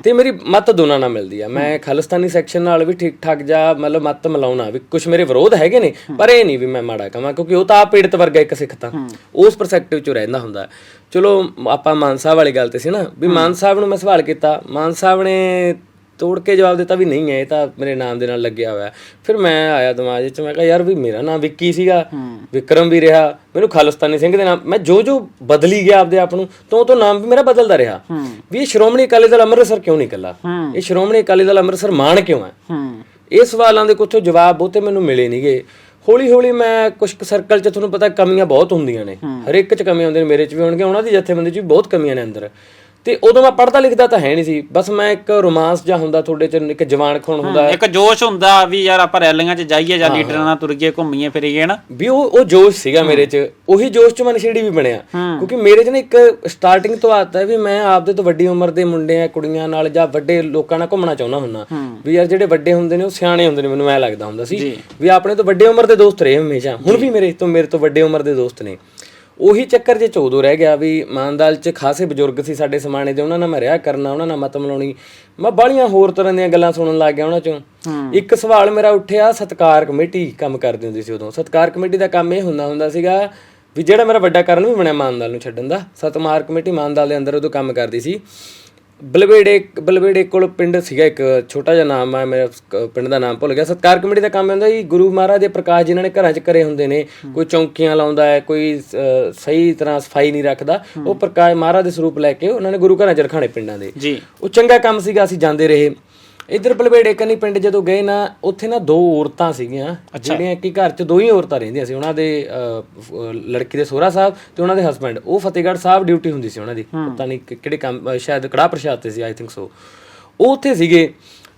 ਤੇ ਮੇਰੀ ਮਤ ਦੋਨਾਂ ਨਾਲ ਮਿਲਦੀ ਆ। ਮੈਂ ਖਾਲਿਸਤਾਨੀ ਸੈਕਸ਼ਨ ਨਾਲ ਵੀ ਠੀਕ ਠਾਕ ਜਾ ਮਤਲਬ ਮਤ ਮਿਲਾਉਣਾ ਵੀ ਕੁਝ ਮੇਰੇ ਵਿਰੋਧ ਹੈਗੇ ਨੇ ਪਰ ਇਹ ਨਹੀਂ ਵੀ ਮੈਂ ਮਾੜਾ ਕਵਾਂ ਕਿਉਂਕਿ ਉਹ ਤਾਂ ਪੀੜਤ ਵਰਗਾ ਇੱਕ ਸਿੱਖ ਤਾਂ। ਉਸ ਪਰਸਪੈਕਟਿਵ ਚ ਰਹਿੰਦਾ ਹੁੰਦਾ। ਚਲੋ ਆਪਾਂ ਮਾਨ ਸਾਹਿਬ ਵਾਲੀ ਗੱਲ ਤੇ ਸੀ ਨਾ ਵੀ ਮਾਨ ਸਾਹਿਬ ਨੂੰ ਮੈਂ ਸਵਾਲ ਕੀਤਾ। ਮਾਨ ਸਾਹਿਬ ਨੇ ਤੋੜ ਕੇ ਜਵਾਬ ਦਿੱਤਾ ਵੀ ਨਹੀਂ ਹੈ ਇਹ ਤਾਂ ਮੇਰੇ ਨਾਮ ਦੇ ਨਾਲ ਲੱਗਿਆ ਹੋਇਆ। ਫਿਰ ਮੈਂ ਆਇਆ ਦਿਮਾਗ 'ਚ ਮੈਂ ਕਿਹਾ ਯਾਰ ਵੀ ਮੇਰਾ ਨਾਮ ਵਿੱਕੀ ਸੀਗਾ ਵਿਕਰਮ ਵੀ ਰਿਹਾ ਮੈਨੂੰ ਖਾਲਿਸਤਾਨੀ ਸਿੰਘ ਦੇ ਨਾਮ ਮੈਂ ਜੋ ਜੋ ਬਦਲੀ ਗਿਆ ਆਪਦੇ ਆਪ ਨੂੰ ਤੋਂ ਤੋਂ ਨਾਮ ਵੀ ਮੇਰਾ ਬਦਲਦਾ ਰਿਹਾ। ਵੀ ਇਹ ਸ਼੍ਰੋਮਣੀ ਅਕਾਲੀ ਦਲ ਅੰਮ੍ਰਿਤਸਰ ਕਿਉਂ ਨਹੀਂ ਇਕੱਲਾ? ਇਹ ਸ਼੍ਰੋਮਣੀ ਅਕਾਲੀ ਦਲ ਅੰਮ੍ਰਿਤਸਰ ਮਾਣ ਕਿਉਂ ਹੈ? ਹੂੰ। ਇਹ ਸਵਾਲਾਂ ਦੇ ਕੁਝ ਜਵਾਬ ਬਹੁਤੇ ਮੈਨੂੰ ਮਿਲੇ ਨਹੀਂਗੇ। ਹੌਲੀ ਹੌਲੀ ਮੈਂ ਕੁਝ ਸਰਕਲ 'ਚ ਤੁਹਾਨੂੰ ਪਤਾ ਕਮੀਆਂ ਬਹੁਤ ਹੁੰਦੀਆਂ ਨੇ। ਹਰ ਇੱਕ 'ਚ ਕਮੀਆਂ ਹੁੰਦੀਆਂ ਨੇ ਮੇਰੇ 'ਚ ਵੀ ਹੋਣਗੀਆਂ ਉਹਨਾਂ ਦੀ ਜਥੇਬੰਦੀ 'ਚ ਵੀ ਬਹੁਤ ਕਮੀਆਂ ਨੇ ਅੰਦਰ। ਤੇ ਉਦੋਂ ਮੈਂ ਪੜ੍ਹਦਾ ਲਿਖਦਾ ਤਾਂ ਹੈ ਨਹੀਂ ਸੀ। ਬਸ ਮੈਂ ਇੱਕ ਰੋਮਾਂਸ ਜਾਂ ਹੁੰਦਾ ਤੁਹਾਡੇ 'ਚ ਇੱਕ ਜਵਾਨ ਖੂਨ ਹੁੰਦਾ। ਇੱਕ ਜੋਸ਼ ਹੁੰਦਾ ਵੀ ਯਾਰ ਆਪਾਂ ਰੈਲੀਆਂ 'ਚ ਜਾਈਏ ਜਾਂ ਲੀਡਰਾਂ ਨਾਲ ਤੁਰੀਏ ਘੁੰਮੀਏ ਫਿਰੀਏ ਨਾ ਵੀ ਉਹ ਉਹ ਜੋਸ਼ ਸੀਗਾ ਮੇਰੇ 'ਚ। ਉਹੀ ਜੋਸ਼ 'ਚ ਮੈਂ ਨਸ਼ੇੜੀ ਵੀ ਬਣਿਆ। ਕਿਉਂਕਿ ਮੇਰੇ 'ਚ ਨਾ ਇੱਕ ਸਟਾਰਟਿੰਗ ਤੋਂ ਆਦਤ ਹੈ ਵੀ ਮੈਂ ਆਪਦੇ ਤੋਂ ਵੱਡੀ ਉਮਰ ਦੇ ਮੁੰਡਿਆਂ ਕੁੜੀਆਂ ਨਾਲ ਜਾਂ ਵੱਡੇ ਲੋਕਾਂ ਨਾਲ ਘੁੰਮਣਾ ਚਾਹੁੰਦਾ ਹੁੰਦਾ। ਵੀ ਯਾਰ ਜਿਹੜੇ ਵੱਡੇ ਹੁੰਦੇ ਨੇ ਉਹ ਸਿਆਣੇ ਹੁੰਦੇ ਨੇ ਮੈਨੂੰ ਐ ਲੱਗਦਾ ਹੁੰਦਾ ਸੀ ਵੀ ਆਪਣੇ ਤੋਂ ਵੱਡੇ ਉਮਰ ਦੇ ਦੋਸਤ ਰਹੇ ਹਮੇਸ਼ਾ। ਹੁਣ ਵੀ ਮੇਰੇ ਤੋਂ ਮੇਰੇ ਤੋਂ ਵੱਡੇ ਉਮਰ ਦੇ ਦੋਸਤ ਨੇ। ਉਹੀ ਚੱਕਰ ਜੇ ਚੋਦੋ ਰਹਿ ਗਿਆ ਵੀ ਮਾਨਦਾਲ 'ਚ ਖਾਸੇ ਬਜ਼ੁਰਗ ਸੀ ਸਾਡੇ ਸਮਾਣੇ ਦੇ ਉਹਨਾਂ ਨਾਲ ਮੈਂ ਰਿਹਾ ਕਰਨਾ ਉਹਨਾਂ ਨਾਲ ਮਤ ਮਿਲਾਉਣੀ। ਮੈਂ ਬਾਹਲੀਆਂ ਹੋਰ ਤਰ੍ਹਾਂ ਦੀਆਂ ਗੱਲਾਂ ਸੁਣਨ ਲੱਗ ਗਿਆ ਉਹਨਾਂ 'ਚੋਂ। ਇੱਕ ਸਵਾਲ ਮੇਰਾ ਉੱਠਿਆ ਸਤਕਾਰ ਕਮੇਟੀ ਕੰਮ ਕਰਦੀ ਹੁੰਦੀ ਸੀ ਉਦੋਂ। ਸਤਕਾਰ ਕਮੇਟੀ ਦਾ ਕੰਮ ਇਹ ਹੁੰਦਾ ਹੁੰਦਾ ਸੀਗਾ ਵੀ ਜਿਹੜਾ ਮੇਰਾ ਵੱਡਾ ਕਾਰਨ ਵੀ ਬਣਿਆ ਮਾਨਦਾਲ ਨੂੰ ਛੱਡਣ ਦਾ। ਸਤਮਾਰ ਕਮੇਟੀ ਮਾਨਦਾਲ ਦੇ ਅੰਦਰ ਉਦੋਂ ਕੰਮ ਕਰਦੀ ਸੀ। ਬਲਵੇੜੇ ਬਲਵੇੜੇ ਕੋਲ ਪਿੰਡ ਸੀਗਾ ਇੱਕ ਛੋਟਾ ਜਿਹਾ ਨਾਮ ਆ ਮੇਰੇ ਪਿੰਡ ਦਾ ਨਾਮ ਭੁੱਲ ਗਿਆ। ਸਤਕਾਰ ਕਮੇਟੀ ਦਾ ਕੰਮ ਹੁੰਦਾ ਜੀ ਗੁਰੂ ਮਹਾਰਾਜ ਦੇ ਪ੍ਰਕਾਸ਼ ਜਿਨ੍ਹਾਂ ਨੇ ਘਰਾਂ 'ਚ ਕਰੇ ਹੁੰਦੇ ਨੇ ਕੋਈ ਚੌਂਕੀਆਂ ਲਾਉਂਦਾ ਹੈ ਕੋਈ ਸਹੀ ਤਰ੍ਹਾਂ ਸਫ਼ਾਈ ਨਹੀਂ ਰੱਖਦਾ ਉਹ ਪ੍ਰਕਾਸ਼ ਮਹਾਰਾਜ ਦੇ ਸਰੂਪ ਲੈ ਕੇ ਉਹਨਾਂ ਨੇ ਗੁਰੂ ਘਰਾਂ 'ਚ ਰਖਾਣੇ ਪਿੰਡਾਂ ਦੇ। ਜੀ। ਉਹ ਚੰਗਾ ਕੰਮ ਸੀਗਾ ਅਸੀਂ ਜਾਂਦੇ ਰਹੇ। ਇੱਧਰ ਬਲਵੇੜੇ ਕੰਨੀ ਪਿੰਡ ਜਦੋਂ ਗਏ ਨਾ ਉੱਥੇ ਨਾ ਦੋ ਔਰਤਾਂ ਸੀਗੀਆਂ ਜਿਹੜੀਆਂ ਕਿ ਘਰ 'ਚ ਦੋ ਹੀ ਔਰਤਾਂ ਰਹਿੰਦੀਆਂ ਸੀ ਉਹਨਾਂ ਦੇ ਲੜਕੀ ਦੇ ਸੋਹਰਾ ਸਾਹਿਬ ਤੇ ਉਹਨਾਂ ਦੇ ਹਸਬੰਡ ਉਹ ਫਤਿਹਗੜ੍ਹ ਸਾਹਿਬ ਡਿਊਟੀ ਹੁੰਦੀ ਸੀ ਉਹਨਾਂ ਦੀ। ਪਤਾ ਨਹੀਂ ਕਿ- ਕਿਹੜੇ ਕੰਮ ਸ਼ਾਇਦ ਕੜਾ ਪ੍ਰਸ਼ਾਦ ਤੇ ਸੀ ਆਈ ਥਿੰਕ ਸੋ ਉਹ ਉੱਥੇ ਸੀਗੇ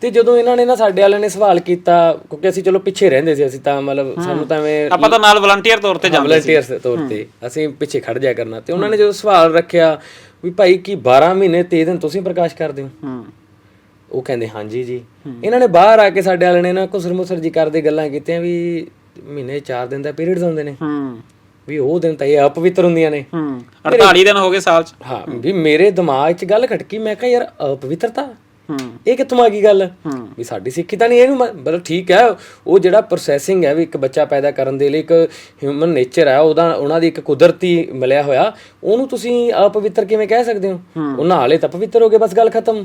ਤੇ ਜਦੋਂ ਇਹਨਾਂ ਨੇ ਨਾ ਸਾਡੇ ਵਾਲਿਆਂ ਨੇ ਸਵਾਲ ਕੀਤਾ ਕਿਉਂਕਿ ਅਸੀਂ ਚਲੋ ਪਿੱਛੇ ਰਹਿੰਦੇ ਸੀ ਅਸੀਂ ਤਾਂ ਮਤਲਬ ਸਾਨੂੰ ਤਾਂ ਐਵੇਂ ਆਪਾਂ ਤਾਂ ਨਾਲ ਵਲੰਟੀਅਰ ਤੌਰ ਤੇ ਜਾਂਦੇ ਸੀ। ਵਲੰਟੀਅਰਸ ਦੇ ਤੌਰ ਤੇ ਅਸੀਂ ਪਿੱਛੇ ਖੜ ਜਾਇਆ ਕਰਨਾ। ਤੇ ਉਹਨਾਂ ਨੇ ਜਦੋਂ ਸਵਾਲ ਰੱਖਿਆ ਵੀ ਭਾਈ ਕੀ 12 ਮਹੀਨੇ 23 ਦਿਨ ਤੁਸੀਂ ਪ੍ਰਕਾਸ਼ ਕਰਦੇ ਹੋ? ਹੂੰ। ਉਹ ਕਹਿੰਦੇ ਹਾਂਜੀ ਜੀ। ਇਹਨਾਂ ਨੇ ਬਾਹਰ ਆ ਕੇ ਸਾਡੇ ਵਾਲੇ ਨੇ ਨਾ ਕੁਸਰ ਮੁਸਰ ਜੀ ਕਰਦੇ ਗੱਲਾਂ ਕੀਤੀਆਂ ਵੀ ਮਹੀਨੇ 4 ਦਿਨ ਦਾ ਪੀਰੀਅਡਸ ਹੁੰਦੇ ਨੇ। ਹੂੰ। ਵੀ ਉਹ ਦਿਨ ਤਾਂ ਇਹ ਅਪਵਿੱਤਰ ਹੁੰਦੀਆਂ ਨੇ। ਹੂੰ। 48 ਦਿਨ ਹੋ ਗਏ ਸਾਲ ਚ। ਹਾਂ ਵੀ ਮੇਰੇ ਦਿਮਾਗ 'ਚ ਗੱਲ ਖਟਕੀ ਮੈਂ ਕਿਹਾ ਯਾਰ ਅਪਵਿੱਤਰਤਾ? ਇਹ ਕਿੱਥੋਂ ਆ ਗਈ ਗੱਲ? ਵੀ ਸਾਡੀ ਸਿੱਖੀ ਤਾਂ ਨਹੀਂ ਇਹਨੂੰ ਮ- ਮਤਲਬ ਠੀਕ ਹੈ ਉਹ ਜਿਹੜਾ ਪ੍ਰੋਸੈਸਿੰਗ ਹੈ ਵੀ ਇੱਕ ਬੱਚਾ ਪੈਦਾ ਕਰਨ ਦੇ ਲਈ ਇੱਕ ਹਿਊਮਨ ਨੇਚਰ ਹੈ ਉਹਦਾ ਉਹਨਾਂ ਦੀ ਇੱਕ ਕੁਦਰਤੀ ਮਿਲਿਆ ਹੋਇਆ ਉਹਨੂੰ ਤੁਸੀਂ ਅਪਵਿੱਤਰ ਕਿਵੇਂ ਕਹਿ ਸਕਦੇ ਹੋ? ਉਹ ਨਾਲੇ ਤਾਂ ਪਵਿੱਤਰ ਹੋ ਗਏ ਬਸ ਗੱਲ ਖਤਮ।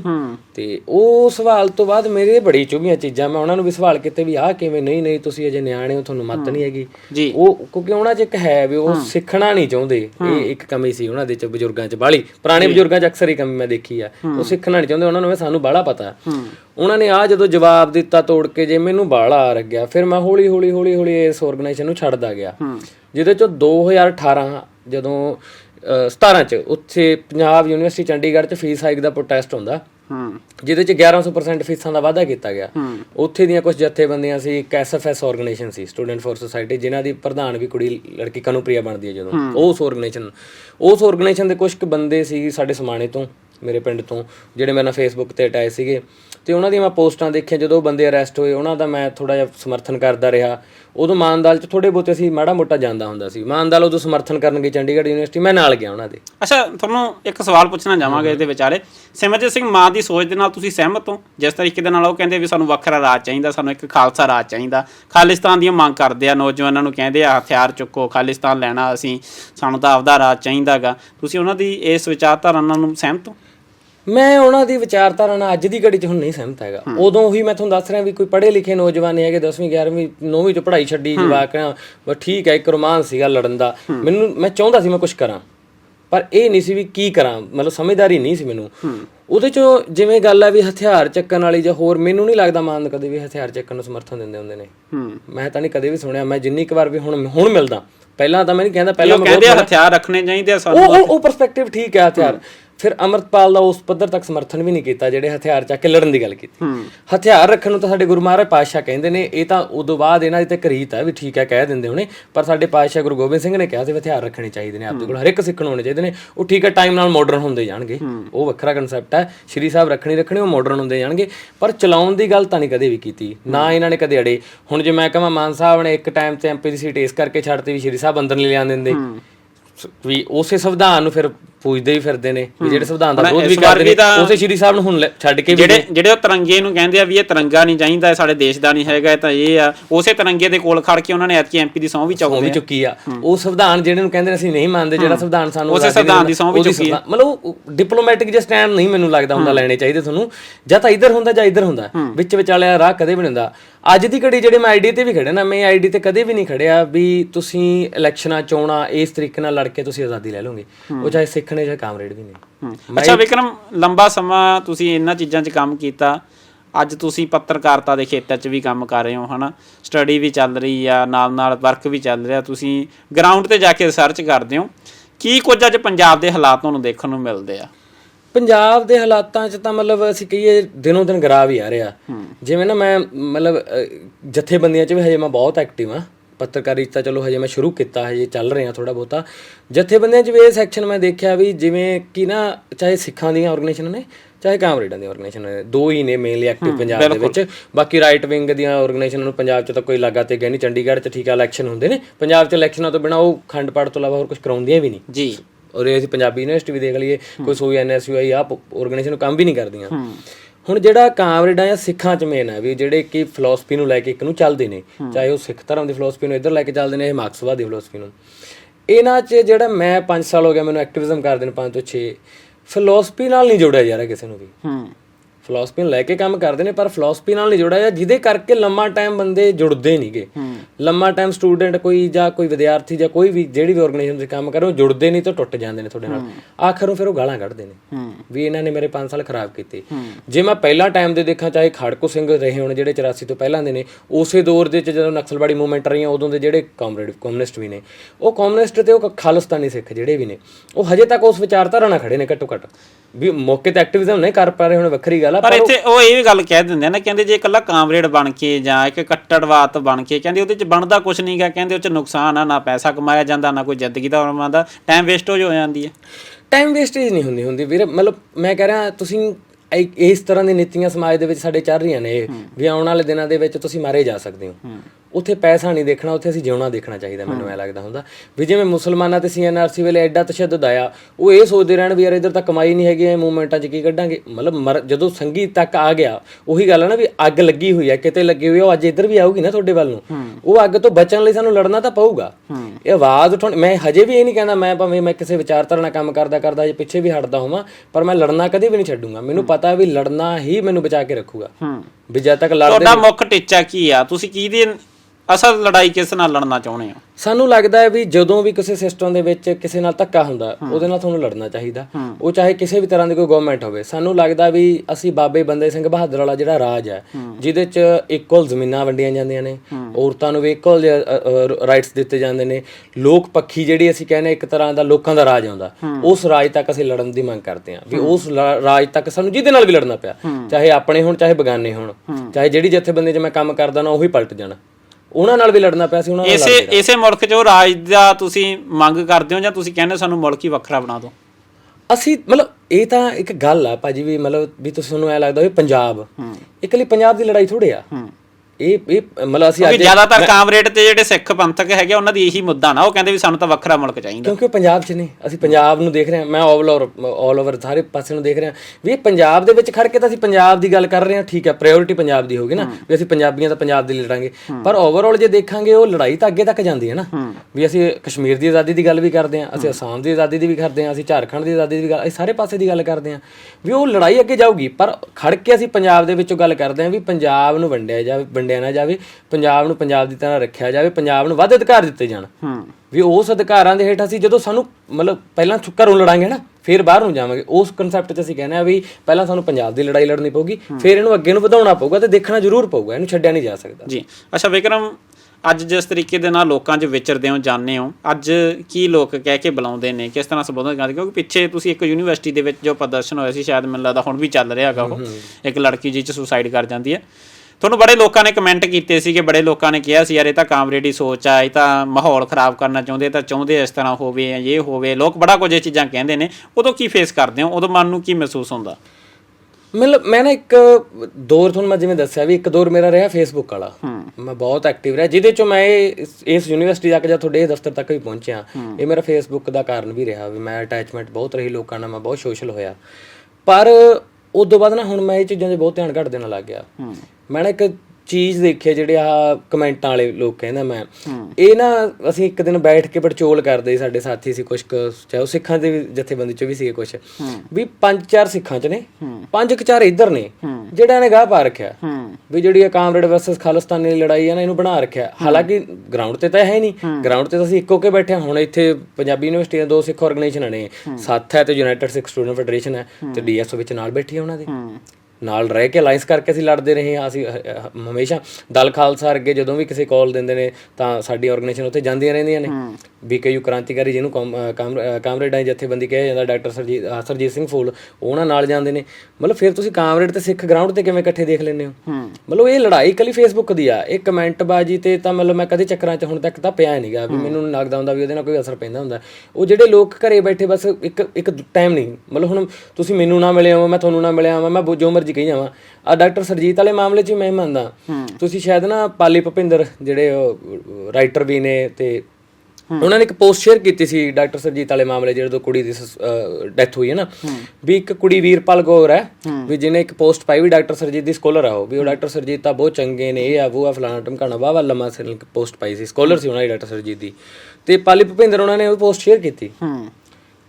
ਤੇ ਉਹ ਸਵਾਲ ਤੋਂ ਬਾਅਦ ਮੇਰੇ ਬੜੀ ਚੁਭੀਆਂ ਚੀਜ਼ਾਂ ਮੈਂ ਉਹਨਾਂ ਨੂੰ ਵੀ ਸਵਾਲ ਕੀਤੇ ਵੀ ਆਹ ਕਿਵੇਂ? ਨਹੀਂ ਨਹੀਂ ਤੁਸੀਂ ਅਜੇ ਨਿਆਣੇ ਹੋ ਤੁਹਾਨੂੰ ਮੱਤ ਨਹੀਂ ਹੈਗੀ। ਉਹ ਕਿਉਂਕਿ ਉਹਨਾਂ 'ਚ ਇੱਕ ਹੈ ਵੀ ਉਹ ਸਿੱਖਣਾ ਨਹੀਂ ਚਾਹੁੰਦੇ। ਇਹ ਇੱਕ ਕਮੀ ਸੀ ਉਹਨਾਂ ਦੇ ਚ ਬਜ਼ੁਰਗਾਂ 'ਚ ਬਾਲੀ ਪੁਰਾਣੇ ਬਜ਼ੁਰਗਾਂ 'ਚ ਅਕਸਰ ਹੀ ਕਮੀ ਮੈਂ ਦੇਖੀ ਆ। ਉਹ ਸਿੱਖਣਾ ਨਹੀਂ ਚਾਹੁੰਦੇ ਉਹਨਾਂ ਨੂੰ ਇਹ ਸਾਨੂੰ ਬਾਲਾ ਪਤਾ। ਉਹਨਾਂ ਨੇ ਆ ਜਦੋਂ ਜਵਾਬ ਦਿੱਤਾ ਤੋੜ ਕੇ ਜੇ ਮੈਨੂੰ ਬਾਲਾ ਆ ਲੱਗਿਆ ਫਿਰ ਮੈਂ ਹੌਲੀ ਹੌਲੀ ਹੌਲੀ ਹੌਲੀ ਇਸ ਆਰਗੇਨਾਈਜੇਸ਼ਨ ਨੂੰ ਛੱਡਦਾ ਗਿਆ। ਜਿਹਦੇ ਚੋਂ 2018 ਜਦੋਂ ਅਹ, 17 ਚ ਉੱਥੇ ਪੰਜਾਬ ਯੂਨੀਵਰਸਿਟੀ ਚੰਡੀਗੜ੍ਹ ਚ ਫੀਸ ਹਾਈਕ ਦਾ ਪ੍ਰੋਟੈਸਟ ਹੁੰਦਾ ਹੂੰ। ਜਿਹਦੇ ਚ 1100% ਫੀਸਾਂ ਦਾ ਵਾਅਦਾ ਕੀਤਾ ਗਿਆ। ਉੱਥੇ ਦੀਆਂ ਕੁਝ ਜਥੇਬੰਦੀਆਂ ਸੀ ਇੱਕ ਐਸਐਫਐਸ ਆਰਗੇਨਾਈਜੇਸ਼ਨ ਸੀ ਸਟੂਡੈਂਟ ਫੋਰ ਸੁਸਾਇਟੀ ਜਿਨ੍ਹਾਂ ਦੀ ਪ੍ਰਧਾਨ ਵੀ ਕੁੜੀ ਲੜਕੀ ਕਨੂਪ੍ਰਿਆ ਬਣਦੀ ਹੈ ਜਦੋਂ। ਉਸ ਆਰਗੇਨਾਈਜੇਸ਼ਨ ਉਸ ਆਰਗੇਨਾਈਜੇਸ਼ਨ ਦੇ ਕੁਝ ਕੁ ਬੰਦੇ ਸੀ ਸਾਡੇ ਸਮਾਣੇ ਤੋਂ। ਮੇਰੇ ਪਿੰਡ ਤੋਂ, ਜਿਹੜੇ ਮੇਰੇ ਨਾਲ ਫੇਸਬੁੱਕ ਤੇ ਅਟੈਚ ਸੀਗੇ। ਤੇ ਉਹਨਾਂ ਦੀਆਂ ਮੈਂ ਪੋਸਟਾਂ ਦੇਖੀਆਂ, ਜਦੋਂ ਬੰਦੇ ਅਰੈਸਟ ਹੋਏ, ਉਹਨਾਂ ਦਾ ਮੈਂ ਥੋੜਾ ਜਿਹਾ ਸਮਰਥਨ ਕਰਦਾ ਰਿਹਾ। ਉਦੋਂ ਮਾਨਦਾਲ ਚ ਥੋੜੇ ਬਹੁਤੇ ਸੀ ਮਾੜਾ ਮੋਟਾ ਜਾਂਦਾ ਹੁੰਦਾ ਸੀ। ਮਾਨਦਾਲ ਉਦੋਂ ਸਮਰਥਨ ਕਰਨਗੇ ਚੰਡੀਗੜ੍ਹ ਯੂਨੀਵਰਸਿਟੀ, ਮੈਂ ਨਾਲ ਗਿਆ ਉਹਨਾਂ ਦੇ। ਅੱਛਾ, ਤੁਹਾਨੂੰ ਇੱਕ ਸਵਾਲ ਪੁੱਛਣਾ ਚਾਹਾਂਗੇ ਇਹਦੇ ਵਿਚਾਰੇ ਸਿਮਰਜੀਤ ਸਿੰਘ ਮਾਨ ਦੀ ਸੋਚ ਦੇ ਨਾਲ ਤੁਸੀਂ ਸਹਿਮਤ ਹੋ? ਜਿਸ ਤਰੀਕੇ ਦੇ ਨਾਲ ਉਹ ਕਹਿੰਦੇ ਵੀ ਸਾਨੂੰ ਵੱਖਰਾ ਰਾਜ ਚਾਹੀਦਾ, ਸਾਨੂੰ ਇੱਕ ਖਾਲਸਾ ਰਾਜ ਚਾਹੀਦਾ। ਖਾਲਿਸਤਾਨ ਦੀਆਂ ਮੰਗ ਕਰਦੇ ਆ, ਨੌਜਵਾਨਾਂ ਨੂੰ ਕਹਿੰਦੇ ਆ, ਹਥਿਆਰ ਚੁੱਕੋ, ਖਾਲਿਸਤਾਨ ਲੈਣਾ ਅਸੀਂ, ਸਾਨੂੰ ਤਾਂ ਆਪਦਾ ਰਾਜ ਚਾਹੀਦਾਗਾ। ਤੁਸੀਂ ਉਹਨਾਂ ਦੀ ਇਸ ਵਿਚਾਰਧਾਰਾ ਨਾਲ ਸਹਿਮਤ ਹੋ? ਮੈਂ ਉਹਨਾਂ ਦੀ ਵਿਚਾਰਧਾਰਾ ਨਾਲ ਅੱਜ ਦੀ ਘੜੀ 'ਚ ਹੁਣ ਨਹੀਂ ਸਹਿਮਤ ਹੈਗਾ। ਉਦੋਂ ਹੀ ਮੈਂ ਤੁਹਾਨੂੰ ਦੱਸ ਰਿਹਾ ਵੀ ਕੋਈ ਪੜ੍ਹੇ ਲਿਖੇ ਨੌਜਵਾਨ ਹੈਗੇ 10ਵੀਂ 11ਵੀਂ 9ਵੀਂ ਚ ਪੜ੍ਹਾਈ ਛੱਡੀ ਜਵਾਕ ਬਸ ਠੀਕ ਹੈ ਇੱਕ ਰੋਮਾਂਸ ਸੀਗਾ ਲੜਨ ਦਾ। ਮੈਨੂੰ ਮੈਂ ਚਾਹੁੰਦਾ ਸੀ ਮੈਂ ਕੁਝ ਕਰਾਂ ਪਰ ਇਹ ਨਹੀਂ ਸੀ ਵੀ ਕੀ ਕਰਾਂ ਮਤਲਬ ਸਮਝਦਾਰੀ ਨਹੀਂ ਸੀ ਮੈਨੂੰ। ਉਹਦੇ ਚੋਂ ਜਿਵੇਂ ਗੱਲ ਆ ਵੀ ਹਥਿਆਰ ਚੱਕਣ ਵਾਲੀ ਜਾਂ ਹੋਰ ਮੈਨੂੰ ਨਹੀਂ ਲੱਗਦਾ ਮਾਨ ਕਦੇ ਵੀ ਹਥਿਆਰ ਚੱਕਣ ਨੂੰ ਸਮਰਥਨ ਦਿੰਦੇ ਹੁੰਦੇ ਨੇ। ਹੂੰ। ਮੈਂ ਤਾਂ ਨਹੀਂ ਕਦੇ ਵੀ ਸੁਣਿਆ ਮੈਂ ਜਿੰਨੀ ਕੁ ਵਾਰ ਵੀ ਹੁਣ ਹੁਣ ਮਿਲਦਾ। ਪਹਿਲਾਂ ਤਾਂ ਮੈਂ ਨਹੀਂ ਕਹਿੰਦਾ ਪਹਿਲਾਂ ਉਹ ਮੈਂ ਕਹਿੰਦੇ ਹਥਿਆਰ ਰੱਖਣੇ ਚਾਹੀਦੇ ਆ ਸਾਨੂੰ ਉਹ ਉਹ ਉਹ ਪਰਸਪੈਕਟਿਵ ਠੀਕ ਹੈ ਹਥਿਆਰ। ਫਿਰ ਅਮਰਤਪਾਲ ਦਾ ਉਸ ਪੱਧਰ ਤੱਕ ਸਮਰਥਨ ਵੀ ਨਹੀਂ ਕੀਤਾ ਜਿਹੜੇ ਹਥਿਆਰ ਚੱਕ ਕੇ ਲੜਨ ਦੀ ਗੱਲ ਕੀਤੀ। ਹਥਿਆਰ ਰੱਖਣ ਨੂੰ ਤਾਂ ਸਾਡੇ ਗੁਰੂ ਮਹਾਰਾਜ ਪਾਤਸ਼ਾਹ ਕਹਿੰਦੇ ਨੇ ਇਹ ਤਾਂ ਉਦੋਂ ਬਾਅਦ ਇਹਨਾਂ ਦੀ ਤੇ ਕਰੀਤ ਹੈ ਵੀ ਠੀਕ ਹੈ ਕਹਿ ਦਿੰਦੇ ਹੋਣੇ ਪਰ ਸਾਡੇ ਪਾਤਸ਼ਾਹ ਗੁਰੂ ਗੋਬਿੰਦ ਸਿੰਘ ਨੇ ਕਿਹਾ ਸੀ ਹਥਿਆਰ ਰੱਖਣੇ ਚਾਹੀਦੇ ਨੇ ਆਪਦੇ ਕੋਲ ਹਰ ਇੱਕ ਸਿੱਖ ਨੂੰ ਹੋਣੇ ਚਾਹੀਦੇ ਨੇ ਉਹ ਠੀਕ ਹੈ ਟਾਈਮ ਨਾਲ ਮਾਡਰਨ ਹੁੰਦੇ ਜਾਣਗੇ। ਉਹ ਵੱਖਰਾ ਕਨਸੈਪਟ ਹੈ ਸ਼੍ਰੀ ਸਾਹਿਬ ਰੱਖਣੀ ਰੱਖਣੀ ਉਹ ਮਾਡਰਨ ਹੁੰਦੇ ਜਾਣਗੇ ਪਰ ਚਲਾਉਣ ਦੀ ਗੱਲ ਤਾਂ ਨਹੀਂ ਕਦੇ ਵੀ ਕੀਤੀ ਨਾ ਇਹਨਾਂ ਨੇ ਕਦੇ ਅੜੇ। ਹੁਣ ਜੇ ਮੈਂ ਕਹਾਂ ਮਾਨ ਸਾਹਿਬ ਨੇ ਇੱਕ ਟਾਈਮ ਤੇ ਐਮਪੀ ਦੀ ਸੀਟ ਇਸ ਕਰਕੇ ਛੱਡਤੀ ਵੀ ਸ਼੍ਰੀ ਸਾਹਿਬ ਅੰਦਰ ਨਹੀਂ ਲਿਆਣ ਦਿੰਦੇ। ਵੀ ਉਸੇ ਸੰਵਿਧਾਨ ਨੂੰ ਫਿਰ ਪੂਜਦੇ ਹੀ ਫਿਰਦੇ ਨੇ ਵੀ ਜਿਹੜੇ ਸੰਵਿਧਾਨ ਦਾ ਵਿਰੋਧ ਵੀ ਕਰਦੇ ਨੇ ਉਸੇ ਸ਼੍ਰੀ ਸਾਹਿਬ ਨੂੰ ਹੁਣ ਛੱਡ ਕੇ ਜਿਹੜੇ ਜਿਹੜੇ ਉਹ ਤਿਰੰਗੇ ਨੂੰ ਕਹਿੰਦੇ ਆ ਵੀ ਇਹ ਤਿਰੰਗਾ ਨਹੀਂ ਚਾਹੀਦਾ ਇਹ ਸਾਡੇ ਦੇਸ਼ ਦਾ ਨਹੀਂ ਹੈਗਾ ਇਹ ਤਾਂ ਇਹ ਆ। ਉਸੇ ਤਿਰੰਗੇ ਦੇ ਕੋਲ ਖੜ ਕੇ ਉਹਨਾਂ ਨੇ ਐਤਕੀ ਐਮਪੀ ਦੀ ਸਹੁੰ ਵੀ ਆ। ਚੁੱਕੀ ਆ। ਉਹ ਸੰਵਿਧਾਨ ਜਿਹੜੇ ਨੂੰ ਕਹਿੰਦੇ ਅਸੀਂ ਨਹੀਂ ਮੰਨਦੇ ਜਿਹੜਾ ਸੰਵਿਧਾਨ ਸਾਨੂੰ ਉਸੇ ਸੰਵਿਧਾਨ ਦੀ ਸਹੁੰ ਵੀ ਚੁੱਕੀ ਆ। ਮਤਲਬ ਡਿਪਲੋਮੈਟਿਕ ਜਿਹਾ ਸਟੈਂਡ ਨਹੀਂ ਮੈਨੂੰ ਲੱਗਦਾ ਹੁੰਦਾ ਲੈਣੇ ਚਾਹੀਦੇ ਤੁਹਾਨੂੰ। ਜਾਂ ਤਾਂ ਇੱਧਰ ਹੁੰਦਾ ਜਾਂ ਇੱਧਰ ਹੁੰਦਾ। ਵਿੱਚ ਵਿਚਾਲੇ ਰਾਹ ਕਦੇ ਵੀ ਨਹੀਂ ਹੁੰਦਾ। ਅੱਜ ਦੀ ਘੜੀ ਜਿਹੜੇ ਮੈਂ ਆਈਡੀ ਤੇ ਵੀ ਖੜਿਆ ਨਾ ਮੈਂ ਆਈਡੀ ਤੇ ਕਦੇ ਵੀ ਨਹੀਂ ਖੜਿਆ ਵੀ ਤੁਸੀਂ ਇਲੈਕਸ਼ਨਾਂ ਚੋਣਾਂ ਇਸ ਤਰੀਕੇ ਨਾਲ ਲੜ ਕੇ ਤੁਸੀਂ ਆਜ਼ਾਦੀ ਲੈ ਲਓਗੇ। ਉਹ ਚਾਹੇ ਸਿੱਖ ਨੇ ਜਾਂ ਕਾਮਰੇਡ ਵੀ ਨੇ। ਅੱਛਾ ਵਿਕਰਮ ਲੰਬਾ ਸਮਾਂ ਤੁਸੀਂ ਇਹਨਾਂ ਚੀਜ਼ਾਂ 'ਚ ਕੰਮ ਕੀਤਾ। ਅੱਜ ਤੁਸੀਂ ਪੱਤਰਕਾਰਤਾ ਦੇ ਖੇਤਰ 'ਚ ਵੀ ਕੰਮ ਕਰ ਰਹੇ ਹੋ ਹਨਾ? ਸਟੱਡੀ ਵੀ ਚੱਲ ਰਹੀ ਆ ਨਾਲ ਨਾਲ ਵਰਕ ਵੀ ਚੱਲ ਰਿਹਾ। ਤੁਸੀਂ ਗਰਾਊਂਡ ਤੇ ਜਾ ਕੇ ਰਿਸਰਚ ਕਰਦੇ ਹੋ। ਕੀ ਕੁਝ ਅੱਜ ਪੰਜਾਬ ਦੇ ਹਾਲਾਤ ਤੁਹਾਨੂੰ ਦੇਖਣ ਨੂੰ ਮਿਲਦੇ ਆ? ਪੰਜਾਬ ਦੇ ਹਾਲਾਤਾਂ 'ਚ ਤਾਂ ਮਤਲਬ ਅਸੀਂ ਕਹੀਏ ਦਿਨੋਂ ਦਿਨ ਗਰਾਵ ਹੀ ਆ ਰਿਹਾ। ਜਿਵੇਂ ਨਾ ਮੈਂ ਮਤਲਬ ਜਥੇਬੰਦੀਆਂ 'ਚ ਵੀ ਹਜੇ ਮੈਂ ਬਹੁਤ ਐਕਟਿਵ ਆ। ਪੱਤਰਕਾਰੀ ਤਾਂ ਚਲੋ ਹਜੇ ਮੈਂ ਸ਼ੁਰੂ ਕੀਤਾ ਹਜੇ ਚੱਲ ਰਿਹਾ ਥੋੜਾ ਬਹੁਤਾ। ਜਥੇਬੰਦੀਆਂ 'ਚ ਵੀ ਇਹ ਸੈਕਸ਼ਨ ਮੈਂ ਦੇਖਿਆ ਵੀ ਜਿਵੇਂ ਕਿ ਨਾ ਚਾਹੇ ਸਿੱਖਾਂ ਦੀਆਂ ਆਰਗੇਨਾਈਜੇਸ਼ਨ ਨੇ ਚਾਹੇ ਕਾਮਰੇਡਾਂ ਦੀਆਂ ਆਰਗੇਨਾਈਜੇਸ਼ਨ ਨੇ ਦੋ ਹੀ ਨੇ ਮੇਨਲੀ ਐਕਟਿਵ ਪੰਜਾਬ ਦੇ ਵਿੱਚ। ਬਾਕੀ ਰਾਈਟ ਵਿੰਗ ਦੀਆਂ ਆਰਗੇਨਾਈਜੇਸ਼ਨਾਂ ਨੂੰ ਪੰਜਾਬ 'ਚ ਤਾਂ ਕੋਈ ਲਾਗਾ ਤੇ ਗਏ ਨਹੀਂ ਚੰਡੀਗੜ੍ਹ 'ਚ ਠੀਕ ਆ ਇਲੈਕਸ਼ਨ ਹੁੰਦੇ ਨੇ। ਪੰਜਾਬ 'ਚ ਇਲੈਕਸ਼ਨਾਂ ਤੋਂ ਬਿਨਾ ਉਹ ਖੰਡ ਪਾੜ ਤੋਂ ਇਲਾਵਾ ਹੋਰ ਕੁਝ ਕਰਾਉਂਦੀਆਂ ਵੀ ਨਹੀਂ ਜੀ। ਔਰ ਇਹ ਅਸੀਂ ਪੰਜਾਬੀ ਯੂਨੀਵਰਸਿਟੀ ਵੀ ਦੇਖ ਲਈਏ ਕੋਈ ਸੋਈ ਐਨਐਸਯੂਆਈ ਆ ਆਰਗੇਨਾਈਜੇਸ਼ਨ ਕੰਮ ਵੀ ਨਹੀਂ ਕਰਦੀਆਂ। ਹੁਣ ਜਿਹੜਾ ਕਾਮਰੇਡਾਂ ਜਾਂ ਸਿੱਖਾਂ ਚ ਮੇਨ ਹੈ ਵੀ ਜਿਹੜੇ ਕਿ ਫਿਲਾਸਫੀ ਨੂੰ ਲੈ ਕੇ ਇੱਕ ਨੂੰ ਚੱਲਦੇ ਨੇ ਚਾਹੇ ਉਹ ਸਿੱਖ ਧਰਮ ਦੀ ਫਿਲਾਸਫੀ ਨੂੰ ਇੱਧਰ ਲੈ ਕੇ ਚੱਲਦੇ ਨੇ ਇਹ ਮਾਰਕਸਵਾਦ ਦੀ ਫਿਲਾਸਫੀ ਨੂੰ। ਇਹਨਾਂ ਚ ਜਿਹੜਾ ਮੈਂ 5 ਸਾਲ ਹੋ ਗਿਆ ਮੈਨੂੰ ਐਕਟਿਵਿਜ਼ਮ ਕਰਦੇ ਨੇ 5 ਤੋਂ 6 ਫਿਲਾਸਫੀ ਨਾਲ ਨਹੀਂ ਜੋੜਿਆ ਜਾ ਰਿਹਾ ਕਿਸੇ ਨੂੰ ਵੀ। ਹੂੰ। ਫਿਲਾਸਫੀ ਨੂੰ ਲੈ ਕੇ ਕੰਮ ਕਰਦੇ ਨੇ ਪਰ ਫਿਲਾਸਫੀ ਨਾਲ ਨਹੀਂ ਜੋੜਿਆ ਜਾ ਜਿਹਦੇ ਕਰਕੇ ਲੰਮਾ ਟਾਈਮ ਬੰਦੇ ਜੁੜਦੇ ਨਹੀਂਗੇ। ਲੰਮਾ ਟਾਈਮ ਸਟੂਡੈਂਟ ਕੋਈ ਜਾਂ ਕੋਈ ਵਿਦਿਆਰਥੀ ਜਾਂ ਕੋਈ ਵੀ ਜਿਹੜੀ ਵੀ ਆਰਗੇਨਾਈਜੇਸ਼ਨ 'ਚ ਕੰਮ ਕਰ ਜੁੜਦੇ ਨਹੀਂ ਤਾਂ ਟੁੱਟ ਜਾਂਦੇ ਨੇ ਤੁਹਾਡੇ ਨਾਲ। ਆਖਰ ਨੂੰ ਫਿਰ ਉਹ ਗਾਲਾਂ ਕੱਢਦੇ ਨੇ ਵੀ ਇਹਨਾਂ ਨੇ ਮੇਰੇ 5 ਸਾਲ ਖਰਾਬ ਕੀਤੇ। ਜੇ ਮੈਂ ਪਹਿਲਾ ਟਾਈਮ ਦੇ ਦੇਖਾਂ ਚਾਹੇ ਖੜਕੂ ਸਿੰਘ ਰਹੇ ਹੋਣ ਜਿਹੜੇ 84 ਤੋਂ ਪਹਿਲਾਂ ਦੇ ਨੇ ਉਸੇ ਦੌਰ ਦੇ ਚ ਜਦੋਂ ਨਕਸਲਵਾੜੀ ਮੂਵਮੈਂਟ ਰਹੀਆਂ ਉਦੋਂ ਦੇ ਜਿਹੜੇ ਕਾਮਰੇਡ ਕਮਿਊਨਿਸਟ ਵੀ ਨੇ ਉਹ ਕਮਿਊਨਿਸਟ ਤੇ ਉਹ ਖਾਲਿਸਤਾਨੀ ਸਿੱਖ ਜਿਹੜੇ ਵੀ ਨੇ ਉਹ ਹਜੇ ਤੱਕ ਉਸ ਵਿਚਾਰਧਾਰਾ ਨਾਲ ਖੜੇ ਨੇ ਘੱਟੋ ਘੱਟ। ਵੀ ਮੌਕੇ ਤੇ ਐਕਟਿਵਿਜ਼ਮ ਨਹੀਂ ਕਰ ਪਾ ਰਹੇ ਹੁਣ ਵੱਖਰੀ ਗੱਲ ਆ ਪਰ ਇੱਥੇ ਉਹ ਇਹ ਵੀ ਗੱਲ ਕਹਿ ਦਿੰਦੇ ਆ ਨਾ ਕਹਿੰਦੇ ਜੇ ਇਕੱਲਾ ਕਾਮਰੇਡ ਬਣ ਕੇ ਜਾਂ ਇੱਕ ਕੱਟੜਵਾਤ ਬਣ ਕੇ ਕਹਿੰਦੇ ਉਹਦੇ ਚ ਬਣਦਾ ਕੁਝ ਨਹੀਂਗਾ ਕਹਿੰਦੇ ਉਹ ਚ ਨੁਕਸਾਨ ਆ ਨਾ ਪੈਸਾ ਕਮਾਇਆ ਜਾਂਦਾ ਨਾ ਕੋਈ ਜ਼ਿੰਦਗੀ ਦਾ ਉਹਨਾਂ ਦਾ ਟਾਈਮ ਵੇਸਟ ਹੋ ਜਾਂਦੀ ਹੈ ਟਾਈਮ ਵੇਸਟੇਜ ਨਹੀਂ ਹੁੰਦੀ ਹੁੰਦੀ ਵੀਰੇ ਮਤਲਬ ਮੈਂ ਕਹਿ ਰਿਹਾ ਤੁਸੀਂ ਇਸ ਤਰ੍ਹਾਂ ਦੀ ਨੀਤੀਆਂ ਸਮਾਜ ਦੇ ਵਿੱਚ ਸਾਡੇ ਚੱਲ ਰਹੀਆਂ ਨੇ ਵੀ ਆਉਣ ਵਾਲੇ ਦਿਨਾਂ ਦੇ ਵਿੱਚ ਤੁਸੀਂ ਮਾਰੇ ਜਾ ਸਕਦੇ ਹੋ। ਉੱਥੇ ਪੈਸਾ ਨਹੀਂ ਦੇਖਣਾ ਉੱਥੇ ਅਸੀਂ ਜਿਉਣਾ ਦੇਖਣਾ ਚਾਹੀਦਾ ਮੈਨੂੰ ਐ ਲੱਗਦਾ ਹੁੰਦਾ। ਵੀ ਜਿਵੇਂ ਮੁਸਲਮਾਨਾਂ ਤੇ ਸੀਐਨਆਰਸੀ ਵੇਲੇ ਐਡਾ ਤਸ਼ੱਦਦ ਆਇਆ ਉਹ ਇਹ ਸੋਚਦੇ ਰਹਿਣ ਵੀ ਯਾਰ ਇਧਰ ਤਾਂ ਕਮਾਈ ਨਹੀਂ ਹੈਗੀ ਇਹ ਮੂਵਮੈਂਟਾਂ 'ਚ ਕੀ ਕੱਢਾਂਗੇ? ਮਤਲਬ ਜਦੋਂ ਸੰਗੀ ਤੱਕ ਆ ਗਿਆ ਉਹੀ ਗੱਲ ਹੈ ਨਾ ਵੀ ਅੱਗ ਲੱਗੀ ਹੋਈ ਹੈ ਕਿਤੇ ਲੱਗੀ ਹੋਈ ਹੈ ਉਹ ਅੱਜ ਇੱਧਰ ਵੀ ਆਊਗੀ ਨਾ ਤੁਹਾਡੇ ਵੱਲ ਨੂੰ। ਉਹ ਅੱਗ ਤੋਂ ਬਚਣ ਲਈ ਸਾਨੂੰ ਲੜਨਾ ਤਾਂ ਪਊਗਾ। ਇਹ ਆਵਾਜ਼ ਉਠਾਉਣ ਮੈਂ ਹਜੇ ਵੀ ਇਹ ਨਹੀਂ ਕਹਿੰਦਾ ਮੈਂ ਭਾਵੇਂ ਮੈਂ ਕਿਸੇ ਵਿਚਾਰਧਾਰਾ ਨਾਲ ਕੰਮ ਕਰਦਾ ਕਰਦਾ ਜੇ ਪਿੱਛੇ ਵੀ ਹਟਦਾ ਹੋਵਾਂ ਪਰ ਮੈਂ ਲੜਨਾ ਕਦੇ ਵੀ ਨਹੀਂ ਛੱਡੂੰਗਾ। ਮੈਨੂੰ ਪਤਾ ਵੀ ਲੜਨਾ ਹੀ ਮੈਨੂੰ ਬਚਾ ਕੇ ਰੱਖੂਗਾ। ਵੀ ਜਦ ਤੱਕ ਲੜਦੇ ਤੁਹਾਡਾ ਮੁੱਖ ਟੀਚਾ ਕੀ ਆ? ਤੁਸੀਂ ਕਿਹਦੀ ਅਸਲ ਲੜਾਈ ਕਿਸ ਨਾਲ ਲੜਨਾ ਚਾਹੁੰਦੇ ਹੋ? ਸਾਨੂੰ ਲੱਗਦਾ ਹੈ ਵੀ ਜਦੋਂ ਵੀ ਕਿਸੇ ਸਿਸਟਮ ਦੇ ਵਿੱਚ ਕਿਸੇ ਨਾਲ ਧੱਕਾ ਹੁੰਦਾ ਉਹਦੇ ਨਾਲ ਤੁਹਾਨੂੰ ਲੜਨਾ ਚਾਹੀਦਾ। ਉਹ ਚਾਹੇ ਕਿਸੇ ਵੀ ਤਰ੍ਹਾਂ ਦੀ ਕੋਈ ਗਵਰਨਮੈਂਟ ਹੋਵੇ। ਸਾਨੂੰ ਲੱਗਦਾ ਵੀ ਅਸੀਂ ਬਾਬੇ ਬੰਦੇ ਸਿੰਘ ਬਹਾਦਰ ਵਾਲਾ ਜਿਹੜਾ ਰਾਜ ਹੈ ਜਿਹਦੇ ਚ ਇਕੁਅਲ ਜ਼ਮੀਨਾਂ ਵੰਡੀਆਂ ਜਾਂਦੀਆਂ ਨੇ ਔਰਤਾਂ ਨੂੰ ਵੀ ਇਕੁਅਲ ਰਾਈਟਸ ਦਿੱਤੇ ਜਾਂਦੇ ਨੇ। ਲੋਕ ਪੱਖੀ ਜਿਹੜੀ ਅਸੀਂ ਕਹਿੰਦੇ ਇੱਕ ਤਰ੍ਹਾਂ ਦਾ ਲੋਕਾਂ ਦਾ ਰਾਜ ਆਉਂਦਾ। ਉਸ ਰਾਜ ਤੱਕ ਅਸੀਂ ਲੜਨ ਦੀ ਮੰਗ ਕਰਦੇ ਹਾਂ। ਵੀ ਉਸ ਰਾਜ ਤੱਕ ਸਾਨੂੰ ਜਿਹਦੇ ਨਾਲ ਵੀ ਲੜਨਾ ਪਿਆ। ਚਾਹੇ ਆਪਣੇ ਹੋਣ ਚਾਹੇ ਬਗਾਨੇ ਹੋਣ। ਚਾਹੇ ਜਿਹੜੀ ਜਥੇਬੰਦੀ 'ਚ ਮੈਂ ਕੰਮ ਕਰਦਾ ਨਾ ਉਹੀ ਪਲਟ ਜਾਣਾ। ਉਹਨਾਂ ਨਾਲ ਵੀ ਲੜਨਾ ਪਿਆ ਸੀ ਉਹਨਾਂ ਨਾਲ ਇਸੇ ਇਸੇ ਮੁਲਕ 'ਚ ਉਹ ਰਾਜ ਦਾ ਤੁਸੀਂ ਮੰਗ ਕਰਦੇ ਹੋ ਜਾਂ ਤੁਸੀਂ ਕਹਿੰਦੇ ਹੋ ਸਾਨੂੰ ਮੁਲਕ ਹੀ ਵੱਖਰਾ ਬਣਾ ਦਿਓ? ਅਸੀਂ ਮਤਲਬ ਇਹ ਤਾਂ ਇੱਕ ਗੱਲ ਆ ਭਾਜੀ ਵੀ ਮਤਲਬ ਵੀ ਤੁਸੀਂ ਤੁਹਾਨੂੰ ਐ ਲੱਗਦਾ ਵੀ ਪੰਜਾਬ। ਇਕੱਲੀ ਪੰਜਾਬ ਦੀ ਲੜਾਈ ਥੋੜੇ ਆ। ਇਹ ਇਹ ਮਤਲਬ ਅਸੀਂ ਅੱਜ ਜ਼ਿਆਦਾਤਰ ਕਾਮਰੇਡ ਤੇ ਜਿਹੜੇ ਸਿੱਖ ਪੰਥਕ ਹੈਗੇ ਉਹਨਾਂ ਦੀ ਇਹੀ ਮੁੱਦਾ ਨਾ ਉਹ ਕਹਿੰਦੇ ਵੀ ਸਾਨੂੰ ਤਾਂ ਵੱਖਰਾ ਮੁਲਕ ਚਾਹੀਦਾ। ਕਿਉਂਕਿ ਪੰਜਾਬ 'ਚ ਨੇ ਅਸੀਂ ਪੰਜਾਬ ਨੂੰ ਦੇਖ ਰਹੇ ਹਾਂ ਮੈਂ ਆਲ ਓਵਰ ਆਲ ਓਵਰ ਸਾਰੇ ਪਾਸੇ ਨੂੰ ਦੇਖ ਰਿਹਾ ਵੀ ਪੰਜਾਬ ਦੇ ਵਿੱਚ ਖੜ ਕੇ ਤਾਂ ਅਸੀਂ ਪੰਜਾਬ ਦੀ ਗੱਲ ਕਰ ਰਹੇ ਹਾਂ ਠੀਕ ਹੈ ਪ੍ਰਾਇੋਰਟੀ ਪੰਜਾਬ ਦੀ ਹੋਗੀ ਨਾ ਵੀ ਅਸੀਂ ਪੰਜਾਬੀਆਂ ਤਾਂ ਪੰਜਾਬ ਦੀ ਲੜਾਂਗੇ। ਪਰ ਓਵਰਆਲ ਜੇ ਦੇਖਾਂਗੇ ਉਹ ਲੜਾਈ ਤਾਂ ਅੱਗੇ ਤੱਕ ਜਾਂਦੀ ਹੈ ਨਾ। ਵੀ ਅਸੀਂ ਕਸ਼ਮੀਰ ਦੀ ਆਜ਼ਾਦੀ ਦੀ ਗੱਲ ਵੀ ਕਰਦੇ ਹਾਂ ਅਸੀਂ ਅਸਾਮ ਦੀ ਆਜ਼ਾਦੀ ਦੀ ਵੀ ਕਰਦੇ ਹਾਂ ਅਸੀਂ ਝਾਰਖੰਡ ਦੀ ਆਜ਼ਾਦੀ ਦੀ ਵੀ ਗੱਲ ਅਸੀਂ ਸਾਰੇ ਪਾਸੇ ਦੀ ਗੱਲ ਕਰਦੇ ਹਾਂ। ਵੀ ਉਹ ਲੜਾਈ ਅੱਗੇ ਜਾਊਗੀ ਪਰ ਖੜ ਕੇ ਅਸੀਂ ਪੰਜਾਬ ਦੇ ਵਿੱਚੋਂ ਗੱਲ ਕਰਦੇ ਹਾਂ ਵੀ ਪੰਜਾਬ ਨੂੰ ਵੰਡਿਆ ਜਾਵੇ ਵੰਡਿਆ ਨਾ ਜਾਵੇ ਪੰਜਾਬ ਨੂੰ ਪੰਜਾਬ ਦੀ ਤਰ੍ਹਾਂ ਰੱਖਿਆ ਜਾਵੇ ਪੰਜਾਬ ਨੂੰ ਵੱਧ ਅਧਿਕਾਰ ਦਿੱਤੇ ਜਾਣ। ਵੀ ਉਸ ਅਧਿਕਾਰਾਂ ਦੇ ਹੇਠ ਅਸੀਂ ਜਦੋਂ ਸਾਨੂੰ ਮਤਲਬ ਪਹਿਲਾਂ ਘਰੋਂ ਲੜਾਂਗੇ ਨਾ ਫਿਰ ਬਾਹਰ ਨੂੰ ਜਾਵਾਂਗੇ। ਉਸ ਕਨਸੈਪਟ 'ਚ ਅਸੀਂ ਕਹਿੰਦੇ ਆ ਵੀ ਪਹਿਲਾਂ ਸਾਨੂੰ ਪੰਜਾਬ ਦੀ ਲੜਾਈ ਲੜਨੀ ਪਊਗੀ ਫਿਰ ਇਹਨੂੰ ਅੱਗੇ ਨੂੰ ਵਧਾਉਣਾ ਪਊਗਾ ਤੇ ਦੇਖਣਾ ਜ਼ਰੂਰ ਪਊਗਾ ਇਹਨੂੰ ਛੱਡਿਆ ਨਹੀਂ ਜਾ ਸਕਦਾ। ਜੀ। ਅੱਛਾ ਵਿਕਰਮ ਅੱਜ ਜਿਸ ਤਰੀਕੇ ਦੇ ਨਾਲ ਲੋਕਾਂ 'ਚ ਵਿਚਰਦੇ ਹੋ ਜਾਣਦੇ ਹੋ ਅੱਜ ਕੀ ਲੋਕ ਕਹਿ ਕੇ ਬੁਲਾਉਂਦੇ ਨੇ? ਕਿਸ ਤਰ੍ਹਾਂ ਸੰਬੋਧਨ ਕਰਦੇ? ਕਿਉਂਕਿ ਪਿੱਛੇ ਤੁਸੀਂ ਇੱਕ ਯੂਨੀਵਰਸਿਟੀ ਦੇ ਵਿੱਚ ਜੋ ਪ੍ਰਦਰਸ਼ਨ ਹੋਇਆ ਸੀ ਸ਼ਾਇਦ ਮੈਨੂੰ ਲੱਗਦਾ ਹੁਣ ਵੀ ਚੱਲ ਰਿਹਾ ਹੈਗਾ ਉਹ। ਇੱਕ ਲੜਕੀ ਜਿਹ 'ਚ ਸੁਸਾਈਡ ਕਰ ਜਾਂਦੀ ਹੈ। ਤੁਹਾਨੂੰ ਬੜੇ ਲੋਕਾਂ ਨੇ ਕਮੈਂਟ ਕੀਤੇ ਸੀ ਕਿ ਬੜੇ ਲੋਕਾਂ ਨੇ ਕਿਹਾ ਸੀ ਯਾਰ ਇਹ ਤਾਂ ਕਾਮਰੇਡੀ ਸੋਚ ਆ ਇਹ ਤਾਂ ਮਾਹੌਲ ਖਰਾਬ ਕਰਨਾ ਚਾਹੁੰਦੇ ਤਾਂ ਚਾਹੁੰਦੇ ਇਸ ਤਰ੍ਹਾਂ ਹੋਵੇ ਜਾਂ ਇਹ ਹੋਵੇ। ਲੋਕ ਬੜਾ ਕੁਝ ਇਹ ਚੀਜ਼ਾਂ ਕਹਿੰਦੇ ਨੇ ਉਦੋਂ ਕੀ ਫੇਸ ਕਰਦੇ ਹੋ? ਉਦੋਂ ਮਨ ਨੂੰ ਕੀ ਮਹਿਸੂਸ ਹੁੰਦਾ? ਮਤਲਬ ਮੈਂ ਨਾ ਇੱਕ ਦੌਰ ਤੁਹਾਨੂੰ ਮੈਂ ਜਿਵੇਂ ਦੱਸਿਆ ਵੀ ਇੱਕ ਦੌਰ ਮੇਰਾ ਰਿਹਾ ਫੇਸਬੁੱਕ ਵਾਲਾ। ਮੈਂ ਬਹੁਤ ਐਕਟਿਵ ਰਿਹਾ ਜਿਹਦੇ ਚੋਂ ਮੈਂ ਇਸ- ਯੂਨੀਵਰਸਿਟੀ ਤੱਕ ਜਾਂ ਤੁਹਾਡੇ ਦਫ਼ਤਰ ਤੱਕ ਵੀ ਪਹੁੰਚਿਆ। ਇਹ ਮੇਰਾ ਫੇਸਬੁੱਕ ਦਾ ਕਾਰਨ ਵੀ ਰਿਹਾ ਵੀ ਮੈਂ ਅਟੈਚਮੈਂਟ ਬਹੁਤ ਰਹੀ ਲੋਕਾਂ ਨਾਲ ਮੈਂ ਬਹੁਤ ਸੋਸ਼ਲ ਹੋਇਆ। ਪਰ ਉਸ ਤੋਂ ਬਾਅਦ ਨਾ ਹੁਣ ਮੈਂ ਇਹ ਚੀਜ਼ਾਂ 'ਤੇ ਬਹੁਤ ਧਿਆਨ ਘੱਟ ਦੇਣ ਲੱਗ ਗਿਆ। ਮੈਂ ਨਾ ਇੱਕ ਚੀਜ਼ ਦੇਖਿਆ ਜਿਹੜੇ ਆ ਕਮੈਂਟਾਂ ਵਾਲੇ ਲੋਕ ਕਹਿੰਦਾ ਮੈਂ। ਇਹ ਨਾ ਅਸੀਂ ਇੱਕ ਦਿਨ ਬੈਠ ਕੇ ਪੜਚੋਲ ਕਰਦੇ ਸਾਡੇ ਸਾਥੀ ਸੀ ਕੁਝ ਚਾਹੇ ਉਹ ਸਿੱਖਾਂ ਦੇ ਜਥੇਬੰਦੀ ਚ ਵੀ ਸੀਗੇ ਕੁਝ ਵੀ ਪੰਜ ਚਾਰ ਸਿੱਖਾਂ ਚ ਨੇ ਪੰਜ ਕੁ ਚਾਰ ਇੱਧਰ ਨੇ ਜਿਹੜਾ ਨੇ ਗਾਹ ਪਾ ਰੱਖਿਆ। ਵੀ ਜਿਹੜੀ ਕਾਮਰੇਡ ਵਰਸਸ ਖਾਲਿਸਤਾਨੀ ਦੀ ਲੜਾਈ ਆ ਨਾ ਇਹਨੂੰ ਬਣਾ ਰੱਖਿਆ। ਹਾਲਾਂਕਿ ਗਰਾਊਂਡ ਤੇ ਤਾਂ ਹੈ ਨਹੀਂ। ਗਰਾਊਂਡ ਤੇ ਤਾਂ ਅਸੀਂ ਇੱਕੋ ਕੇ ਬੈਠੇ ਹੁਣ ਇੱਥੇ ਪੰਜਾਬੀ ਯੂਨੀਵਰਸਿਟੀ ਦੇ ਦੋ ਸਿੱਖ ਆਰਗੇਨਾਈਜੇਸ਼ਨਾਂ ਨੇ। ਸੱਤ ਹੈ ਤੇ ਯੂਨਾਈਟਿਡ ਸਿੱਖ ਸਟੂਡੈਂਟ ਫੈਡਰੇਸ਼ਨ ਹੈ ਤੇ ਡੀਐਸਓ ਵਿੱਚ ਨਾਲ ਬੈਠੀ ਹੈ ਉਹਨਾਂ ਦੇ। ਨਾਲ ਰਹਿ ਕੇ ਅਲਾਈਅੰਸ ਕਰਕੇ ਅਸੀਂ ਲੜਦੇ ਰਹੇ ਹਾਂ ਅਸੀਂ ਹਮੇਸ਼ਾ ਦਲ ਖਾਲਸਾ ਅੱਗੇ ਜਦੋਂ ਵੀ ਕਿਸੇ ਕਾਲ ਦਿੰਦੇ ਨੇ ਤਾਂ ਸਾਡੀ ਆਰਗੇਨਾਈਜੇਸ਼ਨ ਉੱਥੇ ਜਾਂਦੀਆਂ ਰਹਿੰਦੀਆਂ ਨੇ। ਬੀਕੇਯੂ ਕ੍ਰਾਂਤੀਕਾਰੀ ਜਿਹਨੂੰ ਕਾਮਰੇਡਾਂ ਦੀ ਜਥੇਬੰਦੀ ਕਿਹਾ ਜਾਂਦਾ ਡਾਕਟਰ ਸਰਜੀਤ ਸਰਜੀਤ ਸਿੰਘ ਫੂਲ ਉਹਨਾਂ ਨਾਲ ਜਾਂਦੇ ਨੇ। ਮਤਲਬ ਫਿਰ ਤੁਸੀਂ ਕਾਮਰੇਡ ਤੇ ਸਿੱਖ ਗਰਾਊਂਡ ਤੇ ਕਿਵੇਂ ਇਕੱਠੇ ਦੇਖ ਲੈਂਦੇ ਹੋ? ਮਤਲਬ ਇਹ ਲੜਾਈ ਕੱਲੀ ਫੇਸਬੁੱਕ ਦੀ ਆ। ਇਹ ਕਮੈਂਟ ਬਾਜੀ ਤੇ ਤਾਂ ਮਤਲਬ ਮੈਂ ਕਦੇ ਚੱਕਰਾਂ 'ਚ ਹੁਣ ਤੱਕ ਤਾਂ ਪਿਆ ਨਹੀਂਗਾ ਵੀ ਮੈਨੂੰ ਲੱਗਦਾ ਹੁੰਦਾ ਵੀ ਉਹਦੇ ਨਾਲ ਕੋਈ ਅਸਰ ਪੈਂਦਾ ਹੁੰਦਾ। ਉਹ ਜਿਹੜੇ ਲੋਕ ਘਰੇ ਬੈਠੇ ਬਸ ਇੱਕ ਇੱਕ ਟਾਈਮ ਨਹੀਂ ਮਤਲਬ ਹੁਣ ਤੁਸੀਂ ਮੈਨੂੰ ਨਾ ਮਿਲੇ ਹੋ ਮੈਂ ਤੁਹਾਨੂੰ ਨਾ ਮਿਲਿਆ ਹਾਂ ਮੈਂ ਜੋ ਮਰਜ਼ੀ ਕਹੀ ਜਾਵਾਂ। ਆ ਡਾਕਟਰ ਸਰਜੀਤ ਵਾਲੇ ਮਾਮਲੇ 'ਚ ਮੈਂ ਮੰਨਦਾ। ਤੁਸੀਂ ਸ਼ਾਇਦ ਨਾ ਪਾਲੀ ਭੁਪਿੰਦਰ ਜਿਹੜੇ ਰਾਈਟਰ ਵੀ ਨੇ ਤੇ ਉਹਨਾਂ ਨੇ ਇੱਕ ਪੋਸਟ ਸ਼ੇਅਰ ਕੀਤੀ ਸੀ ਡਾਕਟਰ ਸਰਜੀਤ ਵਾਲੇ ਮਾਮਲੇ ਜਿਹੜੇ ਤੋਂ ਕੁੜੀ ਦੀ ਡੈਥ ਹੋਈ ਹੈ ਨਾ। ਵੀ ਇੱਕ ਕੁੜੀ ਵੀਰਪਾਲ ਗੌਰ ਹੈ ਵੀ ਜਿਹਨੇ ਇੱਕ ਪੋਸਟ ਪਾਈ ਵੀ ਡਾਕਟਰ ਸਰਜੀਤ ਦੀ ਸਕਾਲਰ ਆ ਉਹ। ਵੀ ਉਹ ਡਾਕਟਰ ਸਰਜੀਤ ਤਾਂ ਬਹੁਤ ਚੰਗੇ ਨੇ ਇਹ ਆ ਉਹ ਆ ਫਲਾਣਾ ਟਮਕਾਣਾ ਵਾਹ ਵਾਹ ਲੰਮਾ ਸਿਰ ਪੋਸਟ ਪਾਈ ਸੀ। ਸਕਾਲਰ ਸੀ ਉਹਨਾਂ ਦੀ ਡਾਕਟਰ ਸਰਜੀਤ ਦੀ। ਤੇ ਪਾਲੀ ਭੁਪਿੰਦਰ ਉਹਨਾਂ ਨੇ ਉਹ ਪੋਸਟ ਸ਼ੇਅਰ ਕੀਤੀ। ਹੂੰ।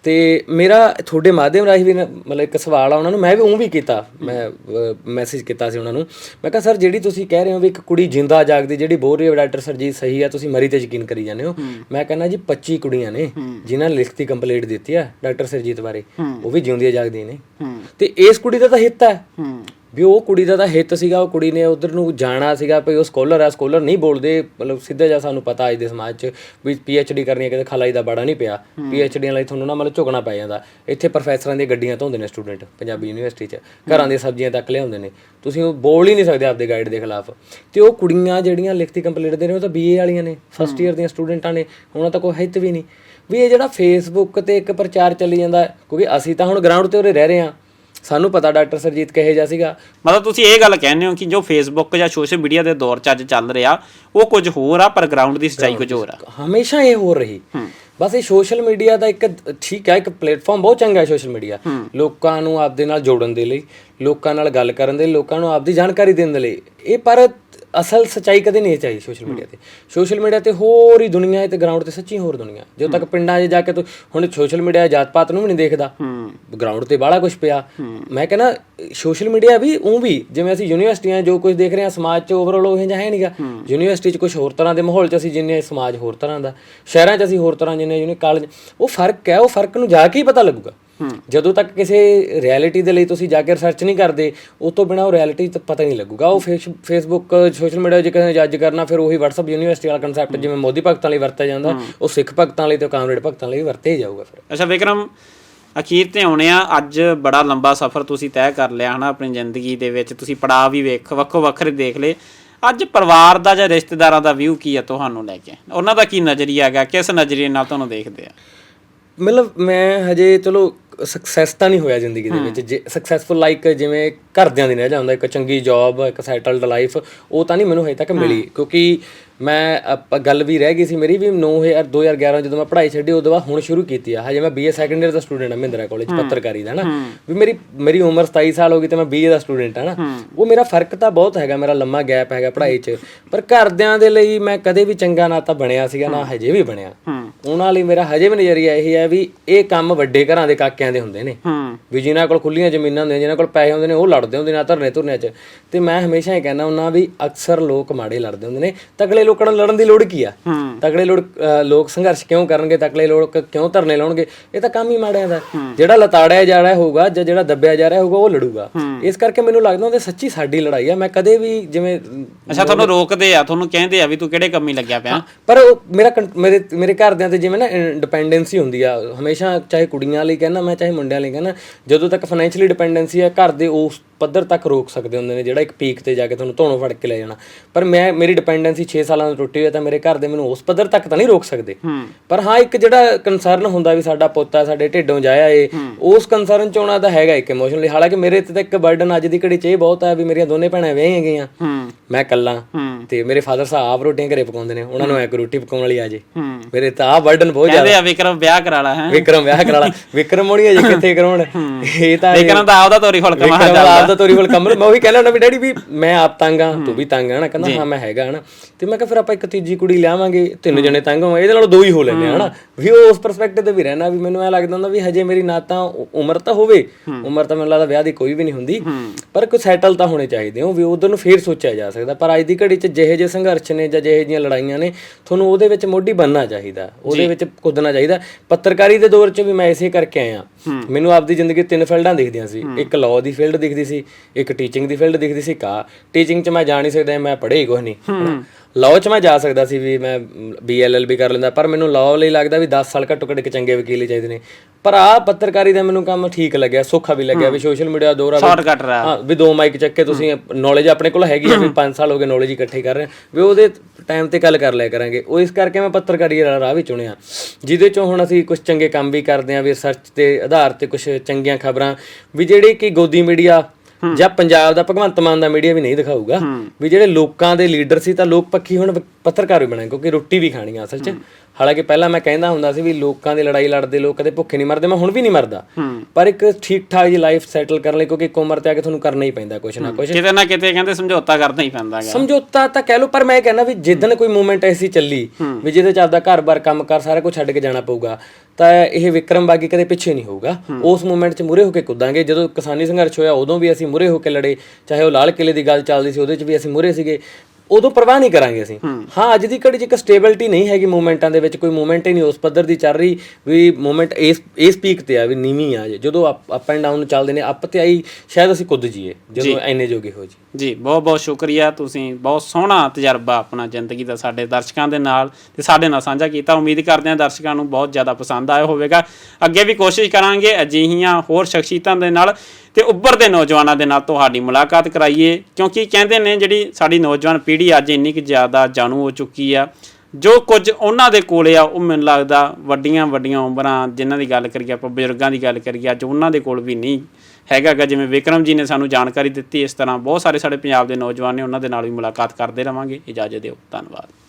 ਤੇ ਮੇਰਾ ਤੁਹਾਡੇ ਮਾਧਿਅਮ ਰਾਹੀਂ ਵੀ ਮਤਲਬ ਇੱਕ ਸਵਾਲ ਆ ਉਹਨਾਂ ਨੂੰ ਮੈਂ ਵੀ ਉਹ ਵੀ ਕੀਤਾ ਮੈਂ ਮੈਸੇਜ ਕੀਤਾ ਸੀ ਉਹਨਾਂ ਨੂੰ। ਮੈਂ ਕਿਹਾ ਸਰ ਜਿਹੜੀ ਤੁਸੀਂ ਕਹਿ ਰਹੇ ਹੋ ਵੀ ਇੱਕ ਕੁੜੀ ਜਿੰਦਾ ਜਾਗਦੀ ਜਿਹੜੀ ਬੋਲ ਰਹੀ ਹੈ ਡਾਕਟਰ ਸਰਜੀਤ ਸਹੀ ਆ ਤੁਸੀਂ ਮਰੀ ਤੇ ਯਕੀਨ ਕਰੀ ਜਾਂਦੇ ਹੋ। ਮੈਂ ਕਹਿੰਦਾ ਜੀ 25 ਕੁੜੀਆਂ ਨੇ ਜਿਨ੍ਹਾਂ ਨੇ ਲਿਖਤੀ ਕੰਪਲੀਟ ਦਿੱਤੀ ਆ ਡਾਕਟਰ ਸਰਜੀਤ ਬਾਰੇ। ਉਹ ਵੀ ਜਿਉਂਦੀਆਂ ਜਾਗਦੀਆਂ ਨੇ। ਹੂੰ। ਤੇ ਇਸ ਕੁੜੀ ਦਾ ਤਾਂ ਹਿੱਤ ਹੈ। ਹੂੰ। ਵੀ ਉਹ ਕੁੜੀ ਦਾ ਤਾਂ ਹਿੱਤ ਸੀਗਾ ਉਹ ਕੁੜੀ ਨੇ ਉਧਰ ਨੂੰ ਜਾਣਾ ਸੀਗਾ ਵੀ ਉਹ ਸਕਾਲਰ ਆ ਸਕਾਲਰ ਨਹੀਂ ਬੋਲਦੇ ਮਤਲਬ ਸਿੱਧਾ ਜਿਹਾ ਸਾਨੂੰ ਪਤਾ ਅੱਜ ਦੇ ਸਮਾਜ 'ਚ ਵੀ ਡੀ ਕਰਨੀ ਹੈ ਕਿਤੇ ਖਲਾਈ ਦਾ ਬਾੜਾ ਨਹੀਂ ਪਿਆ। ਡੀਆਂ ਲਈ ਤੁਹਾਨੂੰ ਨਾ ਮਤਲਬ ਝੁਕਣਾ ਪੈ ਜਾਂਦਾ। ਇੱਥੇ ਪ੍ਰੋਫੈਸਰਾਂ ਦੀਆਂ ਗੱਡੀਆਂ ਧੋਂਦੇ ਨੇ ਸਟੂਡੈਂਟ ਪੰਜਾਬੀ ਯੂਨੀਵਰਸਿਟੀ 'ਚ। ਘਰਾਂ ਦੀਆਂ ਸਬਜ਼ੀਆਂ ਤੱਕ ਲਿਆਉਂਦੇ ਨੇ। ਤੁਸੀਂ ਉਹ ਬੋਲ ਹੀ ਨਹੀਂ ਸਕਦੇ ਆਪਦੇ ਗਾਈਡ ਦੇ ਖਿਲਾਫ। ਤੇ ਉਹ ਕੁੜੀਆਂ ਜਿਹੜੀਆਂ ਲਿਖਤੀ ਕੰਪਲੀਟ ਦੇ ਨੇ ਉਹ ਤਾਂ ਬੀਏ ਵਾਲੀਆਂ ਨੇ ਫਸਟ ਈਅਰ ਦੀਆਂ ਸਟੂਡੈਂਟਾਂ ਨੇ ਉਹਨਾਂ ਤਾਂ ਕੋਈ ਹਿੱਤ ਵੀ ਨਹੀਂ। ਵੀ ਇਹ ਜਿਹੜਾ ਫੇਸਬੁੱਕ ਤੇ ਇੱਕ ਪ੍ਰਚਾਰ ਚੱਲੀ ਜਾਂਦਾ ਕਿਉਂਕਿ ਅਸੀਂ ਤਾਂ ਹੁਣ ਗਰਾਊਂਡ ਤੇ ਉਰੇ ਰਹਿ ਰਹੇ ਹਾਂ। ਸਾਨੂੰ ਪਤਾ ਡਾਕਟਰ ਸਰਜੀਤ ਕਹੇ ਜਾ ਸੀਗਾ। ਮਤਲਬ ਤੁਸੀਂ ਇਹ ਗੱਲ ਕਹਿੰਦੇ ਹੋ ਕਿ ਜੋ ਫੇਸਬੁੱਕ ਜਾਂ ਸੋਸ਼ਲ ਮੀਡੀਆ ਦੇ ਦੌਰ 'ਚ ਅੱਜ ਚੱਲ ਰਿਹਾ ਉਹ ਕੁਝ ਹੋਰ ਆ ਪਰ ਗਰਾਊਂਡ ਦੀ ਸੱਚਾਈ ਕੁਝ ਹੋਰ ਆ? ਹਮੇਸ਼ਾ ਇਹ ਹੋ ਰਹੀ। ਬਸ ਇਹ ਸੋਸ਼ਲ ਮੀਡੀਆ ਦਾ ਇੱਕ ਠੀਕ ਹੈ ਇੱਕ ਪਲੇਟਫਾਰਮ ਬਹੁਤ ਚੰਗਾ ਹੈ ਸੋਸ਼ਲ ਮੀਡੀਆ ਲੋਕਾਂ ਨੂੰ ਆਪਦੇ ਨਾਲ ਜੋੜਨ ਦੇ ਲਈ ਲੋਕਾਂ ਨਾਲ ਗੱਲ ਕਰਨ ਦੇ ਲੋਕਾਂ ਨੂੰ ਆਪਦੀ ਜਾਣਕਾਰੀ ਦੇਣ ਦੇ ਲਈ। ਇਹ ਪਰ ਅਸਲ ਸਚਾਈ ਕਦੇ ਨਹੀਂ ਚਾਹੀ ਸੋਸ਼ਲ ਮੀਡੀਆ ਤੇ। ਸੋਸ਼ਲ ਮੀਡੀਆ ਤੇ ਹੋਰ ਹੀ ਦੁਨੀਆ ਹੈ ਤੇ ਗਰਾਊਂਡ ਤੇ ਸੱਚੀ ਹੋਰ ਦੁਨੀਆ ਜਦੋਂ ਤੱਕ ਪਿੰਡਾਂ 'ਚ ਜਾ ਕੇ ਤੂੰ ਹੁਣ ਸੋਸ਼ਲ ਮੀਡੀਆ ਜਾਤ ਪਾਤ ਨੂੰ ਵੀ ਨਹੀਂ ਦੇਖਦਾ। ਗਰਾਊਂਡ ਤੇ ਬਾਹਲਾ ਕੁਝ ਪਿਆ। ਮੈਂ ਕਹਿੰਦਾ ਸੋਸ਼ਲ ਮੀਡੀਆ ਵੀ ਉਹ ਵੀ ਜਿਵੇਂ ਅਸੀਂ ਯੂਨੀਵਰਸਿਟੀਆਂ ਜੋ ਕੁਝ ਦੇਖ ਰਹੇ ਹਾਂ ਸਮਾਜ 'ਚ ਓਵਰਆਲ ਉਹ ਜਿਹਾ ਹੈ ਨਹੀਂਗਾ ਯੂਨੀਵਰਸਿਟੀ 'ਚ ਕੁਝ ਹੋਰ ਤਰ੍ਹਾਂ ਦੇ ਮਾਹੌਲ 'ਚ ਅਸੀਂ ਜਿੰਨੇ ਸਮਾਜ ਹੋਰ ਤਰ੍ਹਾਂ ਦਾ ਸ਼ਹਿਰਾਂ 'ਚ ਅਸੀਂ ਹੋਰ ਤਰ੍ਹਾਂ ਜਿੰਨੇ ਯੂਨੀ ਕਾਲਜ ਉਹ ਫ਼ਰਕ ਹੈ ਉਹ ਫ਼ਰਕ ਨੂੰ ਜਾ ਕੇ ਹੀ ਪਤਾ ਲੱਗੂਗਾ। ਜਦੋਂ ਤੱਕ ਕਿਸੇ ਰਿਐਲਿਟੀ ਦੇ ਲਈ ਤੁਸੀਂ ਜਾ ਕੇ ਰਿਸਰਚ ਨਹੀਂ ਕਰਦੇ ਉਸ ਤੋਂ ਬਿਨਾ ਉਹ ਰਿਐਲਿਟੀ ਤਾਂ ਪਤਾ ਨਹੀਂ ਲੱਗੂਗਾ। ਉਹ ਫੇਸਬੁੱਕ ਸੋਸ਼ਲ ਮੀਡੀਆ ਜੇ ਕਿਸੇ ਜੱਜ ਕਰਨਾ ਫਿਰ ਉਹੀ WhatsApp ਯੂਨੀਵਰਸਿਟੀ ਵਾਲਾ ਕਨਸੈਪਟ ਜਿਵੇਂ ਮੋਦੀ ਭਗਤਾਂ ਲਈ ਵਰਤਿਆ ਜਾਂਦਾ ਉਹ ਸਿੱਖ ਭਗਤਾਂ ਲਈ ਤੇ ਕਾਮਰੇਡ ਭਗਤਾਂ ਲਈ ਵਰਤਿਆ ਹੀ ਜਾਊਗਾ ਫਿਰ। ਅੱਛਾ ਵਿਕਰਮ ਅਖੀਰ ਤੇ ਆਉਣੇ ਆ ਅੱਜ ਬੜਾ ਲੰਬਾ ਸਫ਼ਰ ਤੁਸੀਂ ਤੈਅ ਕਰ ਲਿਆ ਹਨਾ ਆਪਣੀ ਜ਼ਿੰਦਗੀ ਦੇ ਵਿੱਚ। ਤੁਸੀਂ ਪੜਾਅ ਵੀ ਵੇਖ ਵੱਖੋ ਵੱਖਰੇ ਦੇਖ ਲਏ। ਅੱਜ ਪਰਿਵਾਰ ਦਾ ਜਾਂ ਰਿਸ਼ਤੇਦਾਰਾਂ ਦਾ ਵਿਊ ਕੀ ਆ ਤੁਹਾਨੂੰ ਲੈ ਕੇ? ਉਹਨਾਂ ਦਾ ਕੀ ਨਜ਼ਰੀਆ ਹੈਗਾ? ਕਿਸ ਨਜ਼ਰੀਏ ਨਾਲ ਤੁਹਾਨੂੰ ਦੇਖਦੇ ਆ? ਮਤਲਬ ਮੈਂ ਹਜੇ ਚਲੋ ਸਕਸੈਸ ਤਾਂ ਨਹੀਂ ਹੋਇਆ ਜ਼ਿੰਦਗੀ ਦੇ ਵਿੱਚ। ਜੇ ਸਕਸੈਸਫੁਲ ਲਾਈਕ ਜਿਵੇਂ ਘਰਦਿਆਂ ਦੀ ਰਹਿ ਜਾਂਦਾ ਇੱਕ ਚੰਗੀ ਜੌਬ ਇੱਕ ਸੈਟਲਡ ਲਾਈਫ ਉਹ ਤਾਂ ਨਹੀਂ ਮੈਨੂੰ ਹਜੇ ਤੱਕ ਮਿਲੀ। ਕਿਉਂਕਿ ਮੈਂ ਆਪਾਂ ਗੱਲ ਵੀ ਰਹਿ ਗਈ ਸੀ ਮੇਰੀ ਵੀ 9000 2011 ਜਦੋਂ ਮੈਂ ਪੜ੍ਹਾਈ ਛੱਡੀ ਉਦੋਂ ਬਾਅਦ ਹੁਣ ਸ਼ੁਰੂ ਕੀਤੀ ਆ। ਹਜੇ ਮੈਂ ਬੀਏ ਸੈਕੰਡ ਇਅਰ ਦਾ ਸਟੂਡੈਂਟ ਹਾਂ ਮਹਿੰਦਰਾ ਕਾਲਜ ਪੱਤਰਕਾਰੀ ਦਾ ਨਾ ਵੀ ਮੇਰੀ ਮੇਰੀ ਉਮਰ 27 ਸਾਲ ਹੋ ਗਈ ਤੇ ਮੈਂ ਬੀਏ ਦਾ ਸਟੂਡੈਂਟ ਹਾਂ। ਨਾ ਉਹ ਮੇਰਾ ਫ਼ਰਕ ਤਾਂ ਬਹੁਤ ਹੈਗਾ ਮੇਰਾ ਲੰਮਾ ਗੈਪ ਹੈਗਾ ਪੜ੍ਹਾਈ 'ਚ। ਪਰ ਘਰਦਿਆਂ ਦੇ ਲਈ ਮੈਂ ਕਦੇ ਵੀ ਚੰਗਾ ਨਾ ਤਾਂ ਬਣਿਆ ਸੀਗਾ ਨਾ ਹਜੇ ਵੀ ਬਣਿਆ। ਉਹਨਾਂ ਲਈ ਮੇਰਾ ਹਜੇ ਵੀ ਨਜ਼ਰੀਆ ਇਹ ਹੈ ਵੀ ਇਹ ਕੰਮ ਵੱਡੇ ਘਰਾਂ ਦੇ ਕਾਕਿਆਂ ਦੇ ਹੁੰਦੇ ਨੇ। ਵੀ ਜਿਨ੍ਹਾਂ ਕੋਲ ਖੁੱਲੀਆਂ ਜ਼ਮੀਨਾਂ ਹੁੰਦੀਆਂ ਜਿਨ੍ਹਾਂ ਕੋਲ ਪੈਸੇ ਹੁੰਦੇ ਨੇ ਉਹ ਲੜਦੇ ਹੁੰਦੇ ਨੇ ਆਹ ਧਰਨੇ ਧੁਰਨਿਆਂ 'ਚ। ਤੇ ਮੈਂ ਹਮੇਸ਼ਾ ਇਹ ਕਹਿੰਦਾ ਹੁੰਦਾ ਵੀ ਅਕਸਰ ਲੋਕ ਮਾੜੇ ਲੜਦੇ ਹੁੰਦੇ ਨੇ। ਤਕੜੇ ਲੋਕਾਂ ਨਾਲ ਲੜਨ ਦੀ ਲੋੜ ਕੀ ਆ? ਤਕੜੇ ਲੋਕ ਅਹ ਲੋਕ ਸੰਘਰਸ਼ ਕਿਉਂ ਕਰਨਗੇ? ਤਕੜੇ ਲੋਕ ਕਿਉਂ ਧਰਨੇ ਲਾਉਣਗੇ? ਇਹ ਤਾਂ ਕੰਮ ਹੀ ਮਾੜਿਆਂ ਦਾ। ਹੈ। ਜਿਹੜਾ ਲਤਾੜਿਆ ਜਾ ਰਿਹਾ ਹੋਊਗਾ ਜਾਂ ਜਿਹੜਾ ਦੱਬਿਆ ਜਾ ਰਿਹਾ ਹੋਊਗਾ ਉਹ ਲੜੂਗਾ। ਇਸ ਕਰਕੇ ਮੈਨੂੰ ਲੱਗਦਾ ਹੁੰਦਾ ਸੱਚੀ ਸਾਡੀ ਲੜਾਈ ਆ। ਮੈਂ ਕਦੇ ਵੀ ਜਿਵੇਂ ਅੱਛਾ ਤੁਹਾਨੂੰ ਰੋਕਦੇ ਆ ਤੁਹਾਨੂੰ ਕਹਿੰਦੇ ਆ ਵੀ ਤੂੰ ਕਿਹੜੇ ਕੰਮੀ ਲੱਗਿਆ ਪਿਆ? ਪਰ ਉਹ ਮੇਰਾ ਮੇਰੇ ਮੇਰੇ ਘਰਦਿਆਂ ਤੇ ਜਿਵੇਂ ਨਾ ਡਿਪੈਂਡੈਂਸੀ ਹੁੰਦੀ ਆ। ਹਮੇਸ਼ਾ ਚਾਹੇ ਕੁੜੀਆਂ ਲਈ ਕਹਿਣਾ ਮੈਂ ਚਾਹੇ ਮੁੰਡਿਆਂ ਲਈ ਕਹਿਣਾ ਜਦੋਂ ਤੱਕ ਫਾਈਨੈਂਸ਼ੀਅਲੀ ਡਿਪੈਂਡੈਂਸੀ ਆ ਘਰ ਦੇ ਉਸ ਪੱਧਰ ਤੱਕ ਰੋਕ ਸਕਦੇ ਹੁੰਦੇ ਨੇ ਜਿਹੜਾ ਇੱਕ ਪੀਕ ਤੇ ਜਾ ਕੇ ਤੁਹਾਨੂੰ ਧੋਣੋਂ ਫੜ ਕੇ ਲੈ ਜਾਣਾ। ਪਰ ਮੈਂ ਮੇਰੀ ਡਿਪੈਂਡੈਂਸੀ 6 ਸਾਲਾਂ ਤੋਂ ਟੁੱਟੀ ਹੋਈ ਤਾਂ ਮੇਰੇ ਘਰ ਦੇ ਮੈਨੂੰ ਉਸ ਪੱਧਰ ਤੱਕ ਤਾਂ ਨਹੀਂ ਰੋਕ ਸਕਦੇ। ਪਰ ਹਾਂ ਇੱਕ ਜਿਹੜਾ ਕਨਸਰਨ ਹੁੰਦਾ ਵੀ ਸਾਡਾ ਪੁੱਤ ਸਾਡੇ ਢਿੱਡੋਂ ਜਾਇਆ ਏ ਉਸ ਕਨਸਰਨ ਚ ਆਉਣਾ ਤਾਂ ਹੈਗਾ ਇੱਕ ਇਮੋਸ਼ਨਲੀ ਹਾਲਾਂਕਿ ਮੇਰੇ ਤੇ ਤਾਂ ਇੱਕ ਬਰਡਨ ਅੱਜ ਦੀ ਘੜੀ ਚ ਇਹ ਬਹੁਤ ਆ ਵੀ ਮੇਰੀਆਂ ਦੋਨੇ ਭੈਣਾਂ ਵਿਆਹੀਆਂ ਗਈਆਂ। ਮੈਂ ਇਕੱਲਾ। ਹੂੰ। ਤੇ ਮੇਰੇ ਫਾਦਰ ਸਾਹਿਬ ਆਪ ਰੋਟੀਆਂ ਘਰੇ ਪਕਾਉਂਦੇ ਨੇ। ਉਹਨਾਂ ਨੂੰ ਇੱਕ ਰੋਟੀ ਪਕਾਉਣ ਵਾਲੀ ਆ ਜੇ। ਮੇਰੇ ਤਾਂ ਆ ਬਰਡਨ ਬਹੁਤ ਜ਼ਿਆਦਾ। ਕਹਿੰਦੇ ਆ ਵਿਕਰਮ ਵਿਆਹ ਕਰਾ ਲਾ ਹੈ। ਵਿਕਰਮ ਵਿਆਹ ਕਰਾ ਲਾ। ਵਿਕਰਮ ਹੋਣੀ ਅਜੇ ਕਿੱਥੇ ਕਰਾਉਣ। ਇਹ ਤਾਂ ਵਿਕਰਮ ਦਾ ਆਪਦਾ ਤੋਰੀ ਫੁਲਕਾ ਮਹਾ ਵਿਕਰਮ ਆਪ ਦਾ ਤੋਰੀ ਵੱਲ ਕੰਮ ਮੈਂ ਉਹੀ ਕਹਿਣਾ ਹੁੰਦਾ ਵੀ ਡੈਡੀ ਵੀ ਮੈਂ ਆਪ ਤੰਗ ਆ ਤੂੰ ਵੀ ਤੰਗ ਆ ਨਾ ਕਹਿੰਦਾ ਹਾਂ ਮੈਂ ਹੈਗਾ ਹਨਾ। ਤੇ ਮੈਂ ਕਿਹਾ ਫਿਰ ਆਪਾਂ ਇੱਕ ਤੀਜੀ ਕੁੜੀ ਲਿਆਵਾਂਗੇ ਤਿੰਨ ਜਣੇ ਤੰਗ ਹੋਵਾਂਗੇ। ਇਹਦੇ ਨਾਲ ਦੋ ਹੀ ਹੋ ਲੈਣੇ ਹਨਾ। ਵੀ ਉਹ ਉਸ ਪਰਸਪੈਕਟਿਵ ਤੇ ਵੀ ਰਹਿਣਾ ਵੀ ਮੈਨੂੰ ਐ ਲੱਗਦਾ ਹੁੰਦਾ ਵੀ ਹਜੇ ਮੇਰੀ ਨਾ ਤਾਂ ਉਮਰ ਤਾਂ ਹੋਵੇ। ਉਮਰ ਤਾਂ ਮੈਨੂੰ ਲੱਗਦਾ ਵਿਆਹ ਦੀ ਕੋਈ ਵੀ ਨਹੀਂ ਹੁੰਦੀ। ਪਰ ਕੋਈ ਸੈਟਲ ਤਾਂ ਹੋਣੇ ਚਾਹੀਦੇ ਹੋ ਵੀ ਉਧਰ ਨੂੰ ਫੇਰ ਸੋਚਿਆ ਜਾ ਸਕਦਾ। ਪਰ ਅੱਜ ਦੀ ਘੜੀ 'ਚ ਜਿਹੇ ਜਿਹੇ ਸੰਘਰਸ਼ ਨੇ ਜਾਂ ਜਿਹੇ ਜਿਹੀਆਂ ਲੜਾਈਆਂ ਨੇ ਤੁਹਾਨੂੰ ਉਹਦੇ ਵਿੱਚ ਮੋਢੀ ਬੰਨਣਾ ਚਾਹੀਦਾ। ਉਹਦੇ ਵਿੱਚ ਕੁੱਦਣਾ ਚਾਹੀਦਾ। ਪੱਤਰਕਾਰੀ ਦੇ ਦੌਰ 'ਚ ਵੀ ਮੈਂ ਇਸੇ ਕਰਕੇ ਆਇਆ। ਮੈਨੂੰ ਆਪਦੀ ਜ਼ਿੰਦਗੀ ਤਿੰਨ ਫੀਲਡਾਂ ਦਿਖਦੀਆਂ ਸੀ। ਇੱਕ ਲਾਅ ਦੀ ਫੀਲਡ ਦਿਖਦੀ ਸੀ। ਇੱਕ ਟੀਚਿੰਗ ਦੀ ਫੀਲਡ ਦਿਖਦੀ ਸੀ ਕਾ। ਟੀਚਿੰਗ 'ਚ ਮੈਂ ਜਾ ਨਹੀਂ ਸਕਦਾ ਮੈਂ ਪੜ੍ਹੇ ਹੀ ਕੁਛ ਨਹੀਂ। ਲਾਅ 'ਚ ਮੈਂ ਜਾ ਸਕਦਾ ਸੀ ਵੀ ਮੈਂ ਬੀਐਲਐਲਬੀ ਕਰ ਲੈਂਦਾ ਪਰ ਮੈਨੂੰ ਲਾਅ ਲਈ ਲੱਗਦਾ ਵੀ 10 ਸਾਲ ਘੱਟੋ ਘੱਟ ਇੱਕ ਚੰਗੇ ਵਕੀਲ ਹੀ ਚਾਹੀਦੇ ਨੇ। ਪਰ ਆ ਪੱਤਰਕਾਰੀ ਦਾ ਮੈਨੂੰ ਕੰਮ ਠੀਕ ਲੱਗਿਆ ਸੌਖਾ ਵੀ ਲੱਗਿਆ ਵੀ ਸੋਸ਼ਲ ਮੀਡੀਆ ਦੌਰਾ ਵੀ- ਸ਼ਾਰਟਕਟ ਰਹਾ। ਹਾਂ ਵੀ ਦੋ ਮਾਈਕ ਚੱਕ ਕੇ ਤੁਸੀਂ ਨੌਲੇਜ ਆਪਣੇ ਕੋਲ ਹੈਗੀ ਆ ਵੀ 5 ਸਾਲ ਹੋ ਗਏ ਨੌਲੇਜ ਇਕੱਠੀ ਕਰ ਰਹੇ ਹਾਂ, ਵੀ ਉਹਦੇ ਟਾਈਮ ਤੇ ਗੱਲ ਕਰ ਲਿਆ ਕਰਾਂਗੇ। ਉਹ ਇਸ ਕਰਕੇ ਮੈਂ ਪੱਤਰਕਾਰੀ ਦਾ ਰਾਹ ਵੀ ਚੁਣਿਆ। ਜਿਹਦੇ ਚੋਂ ਹੁਣ ਅਸੀਂ ਕੁਝ ਚੰਗੇ ਕੰਮ ਵੀ ਕਰਦੇ ਆਂ ਵੀ ਰਿਸਰਚ ਦੇ ਆਧਾਰ ਤੇ ਕੁਝ ਚੰਗੀਆਂ ਖਬਰਾਂ। ਵੀ ਜਿਹੜੇ ਕਿ ਗੋਦੀ ਮੀਡੀਆ ਜਾਂ ਪੰਜਾਬ ਦਾ ਭਗਵੰਤ ਮਾਨ ਦਾ ਮੀਡੀਆ ਵੀ ਨਹੀਂ ਦਿਖਾਊਗਾ ਵੀ ਜਿਹੜੇ ਲੋਕਾਂ ਦੇ ਲੀਡਰ ਸੀ ਤਾਂ ਲੋਕ ਪੱਖੀ ਹੁਣ ਪੱਤਰਕਾਰ ਵੀ ਬਣੇ ਕਿਉਂਕਿ ਰੋਟੀ ਵੀ ਖਾਣੀ ਆ ਅਸਲ 'ਚ। ਹਾਲਾਂਕਿ ਪਹਿਲਾਂ ਮੈਂ ਕਹਿੰਦਾ ਹੁੰਦਾ ਸੀ ਵੀ ਲੋਕਾਂ ਦੀ ਲੜਾਈ ਲੜਦੇ ਲੋਕ ਕਦੇ ਭੁੱਖੇ ਨਹੀਂ ਮਰਦੇ ਮੈਂ ਹੁਣ ਵੀ ਨਹੀਂ ਮਰਦਾ। ਪਰ ਇੱਕ ਠੀਕ ਠਾਕ ਜੀ ਲਾਈਫ ਸੈਟਲ ਕਰਨ ਲਈ ਕਿਉਂਕਿ ਇੱਕ ਉਮਰ ਤੇ ਆ ਕੇ ਤੁਹਾਨੂੰ ਕਰਨਾ ਹੀ ਪੈਂਦਾ ਕੁਛ ਨਾ ਕੁਛ। ਕਿਤੇ ਨਾ ਕਿਤੇ ਕਹਿੰਦੇ ਸਮਝੌਤਾ ਕਰਨਾ ਹੀ ਪੈਂਦਾ ਗਾ ਸਮਝੌਤਾ ਤਾਂ ਕਹਿ ਲਓ ਪਰ ਮੈਂ ਕਹਿੰਦਾ ਵੀ ਜਿੱਦਣ ਕੋਈ ਮੂਮੈਂਟ ਐਸੀ ਚੱਲੀ ਵੀ ਜਿਹਦੇ ਚ ਆਪਦਾ ਘਰ-ਬਾਰ ਕੰਮ-ਕਾਰ ਸਾਰਾ ਕੁਝ ਛੱਡ ਕੇ ਜਾਣਾ ਪਊਗਾ ਤਾਂ ਇਹ ਵਿਕਰਮ ਬਾਗੀ ਕਦੇ ਪਿੱਛੇ ਨਹੀਂ ਹੋਊਗਾ। ਉਸ ਮੂਮੈਂਟ 'ਚ ਮੂਰੇ ਹੋ ਕੇ ਕੁੱਦਾਂਗੇ। ਜਦੋਂ ਕਿਸਾਨੀ ਸੰਘਰਸ਼ ਹੋਇਆ ਉਦੋਂ ਵੀ ਅਸੀਂ ਮੂਰੇ ਹੋ ਕੇ ਲੜੇ। ਚਾਹੇ ਉਹ ਲਾਲ ਕਿਲੇ ਦੀ ਗੱਲ ਚੱਲਦੀ ਸੀ ਉਹਦੇ 'ਚ ਵੀ ਅਸੀਂ ਮੂਰੇ ਸੀਗੇ। ਉਦੋਂ ਪਰਵਾਹ ਨਹੀਂ ਕਰਾਂਗੇ ਅਸੀਂ। ਹਾਂ। ਅੱਜ ਦੀ ਘੜੀ 'ਚ ਇੱਕ ਸਟੇਬਿਲਿਟੀ ਨਹੀਂ ਹੈਗੀ ਮੂਵਮੈਂਟਾਂ ਦੇ ਵਿੱਚ ਕੋਈ ਮੂਵਮੈਂਟ ਹੀ ਨਹੀਂ ਉਸ ਪੱਧਰ ਦੀ ਚੱਲ ਰਹੀ ਵੀ ਮੂਵਮੈਂਟ ਇਸ ਇਸ ਪੀਕ ਤੇ ਆ ਵੀ ਨੀਵੀਂ ਆ ਜੇ। ਜਦੋਂ ਅਪ ਐਂਡ ਡਾਊਨ ਚੱਲਦੇ ਨੇ ਅਪ ਤੇ ਆਈ ਸ਼ਾਇਦ ਅਸੀਂ ਕੁੱਦ ਜੀਏ ਜਦੋਂ ਐਨੇ ਜੋਗੇ ਹੋ ਜੀ ਜੀ ਬਹੁਤ ਬਹੁਤ ਸ਼ੁਕਰੀਆ ਤੁਸੀਂ ਬਹੁਤ ਸੋਹਣਾ ਤਜਰਬਾ ਆਪਣਾ ਜ਼ਿੰਦਗੀ ਦਾ ਸਾਡੇ ਦਰਸ਼ਕਾਂ ਦੇ ਨਾਲ ਤੇ ਸਾਡੇ ਨਾਲ ਸਾਂਝਾ ਕੀਤਾ। ਉਮੀਦ ਕਰਦੇ ਹਾਂ ਦਰਸ਼ਕਾਂ ਨੂੰ ਬਹੁਤ ਜ਼ਿਆਦਾ ਪਸੰਦ ਆਇਆ ਹੋਵੇਗਾ। ਅੱਗੇ ਵੀ ਕੋਸ਼ਿਸ਼ ਕਰਾਂਗੇ ਅਜਿਹੀਆਂ ਹੋਰ ਸ਼ਖਸੀਅਤਾਂ ਦੇ ਨਾਲ। ਤੇ ਉੱਭਰਦੇ ਨੌਜਵਾਨਾਂ ਦੇ ਨਾਲ ਤੁਹਾਡੀ ਮੁਲਾਕਾਤ ਕਰਾਈਏ, ਕਿਉਂਕਿ ਕਹਿੰਦੇ ਨੇ ਜਿਹੜੀ ਸਾਡੀ ਨੌਜਵਾਨ ਪੀੜ੍ਹੀ ਅੱਜ ਇੰਨੀ ਕੁ ਜ਼ਿਆਦਾ ਜਾਣੂ ਹੋ ਚੁੱਕੀ ਆ, ਜੋ ਕੁਝ ਉਹਨਾਂ ਦੇ ਕੋਲੇ ਆ, ਉਹ ਮੈਨੂੰ ਲੱਗਦਾ ਵੱਡੀਆਂ ਵੱਡੀਆਂ ਉਮਰਾਂ ਜਿਨ੍ਹਾਂ ਦੀ ਗੱਲ ਕਰੀਏ, ਆਪਾਂ ਬਜ਼ੁਰਗਾਂ ਦੀ ਗੱਲ ਕਰੀਏ, ਅੱਜ ਉਹਨਾਂ ਦੇ ਕੋਲ ਵੀ ਨਹੀਂ ਹੈਗਾ ਜਿਵੇਂ ਵਿਕਰਮ ਜੀ ਨੇ ਸਾਨੂੰ ਜਾਣਕਾਰੀ ਦਿੱਤੀ, ਇਸ ਤਰ੍ਹਾਂ ਬਹੁਤ ਸਾਰੇ ਸਾਡੇ ਪੰਜਾਬ ਦੇ ਨੌਜਵਾਨ ਨੇ ਉਹਨਾਂ ਦੇ ਨਾਲ ਵੀ ਮੁਲਾਕਾਤ ਕਰਦੇ ਰਵਾਂਗੇ। ਇਜਾਜ਼ਤ ਦਿਓ। ਧੰਨਵਾਦ।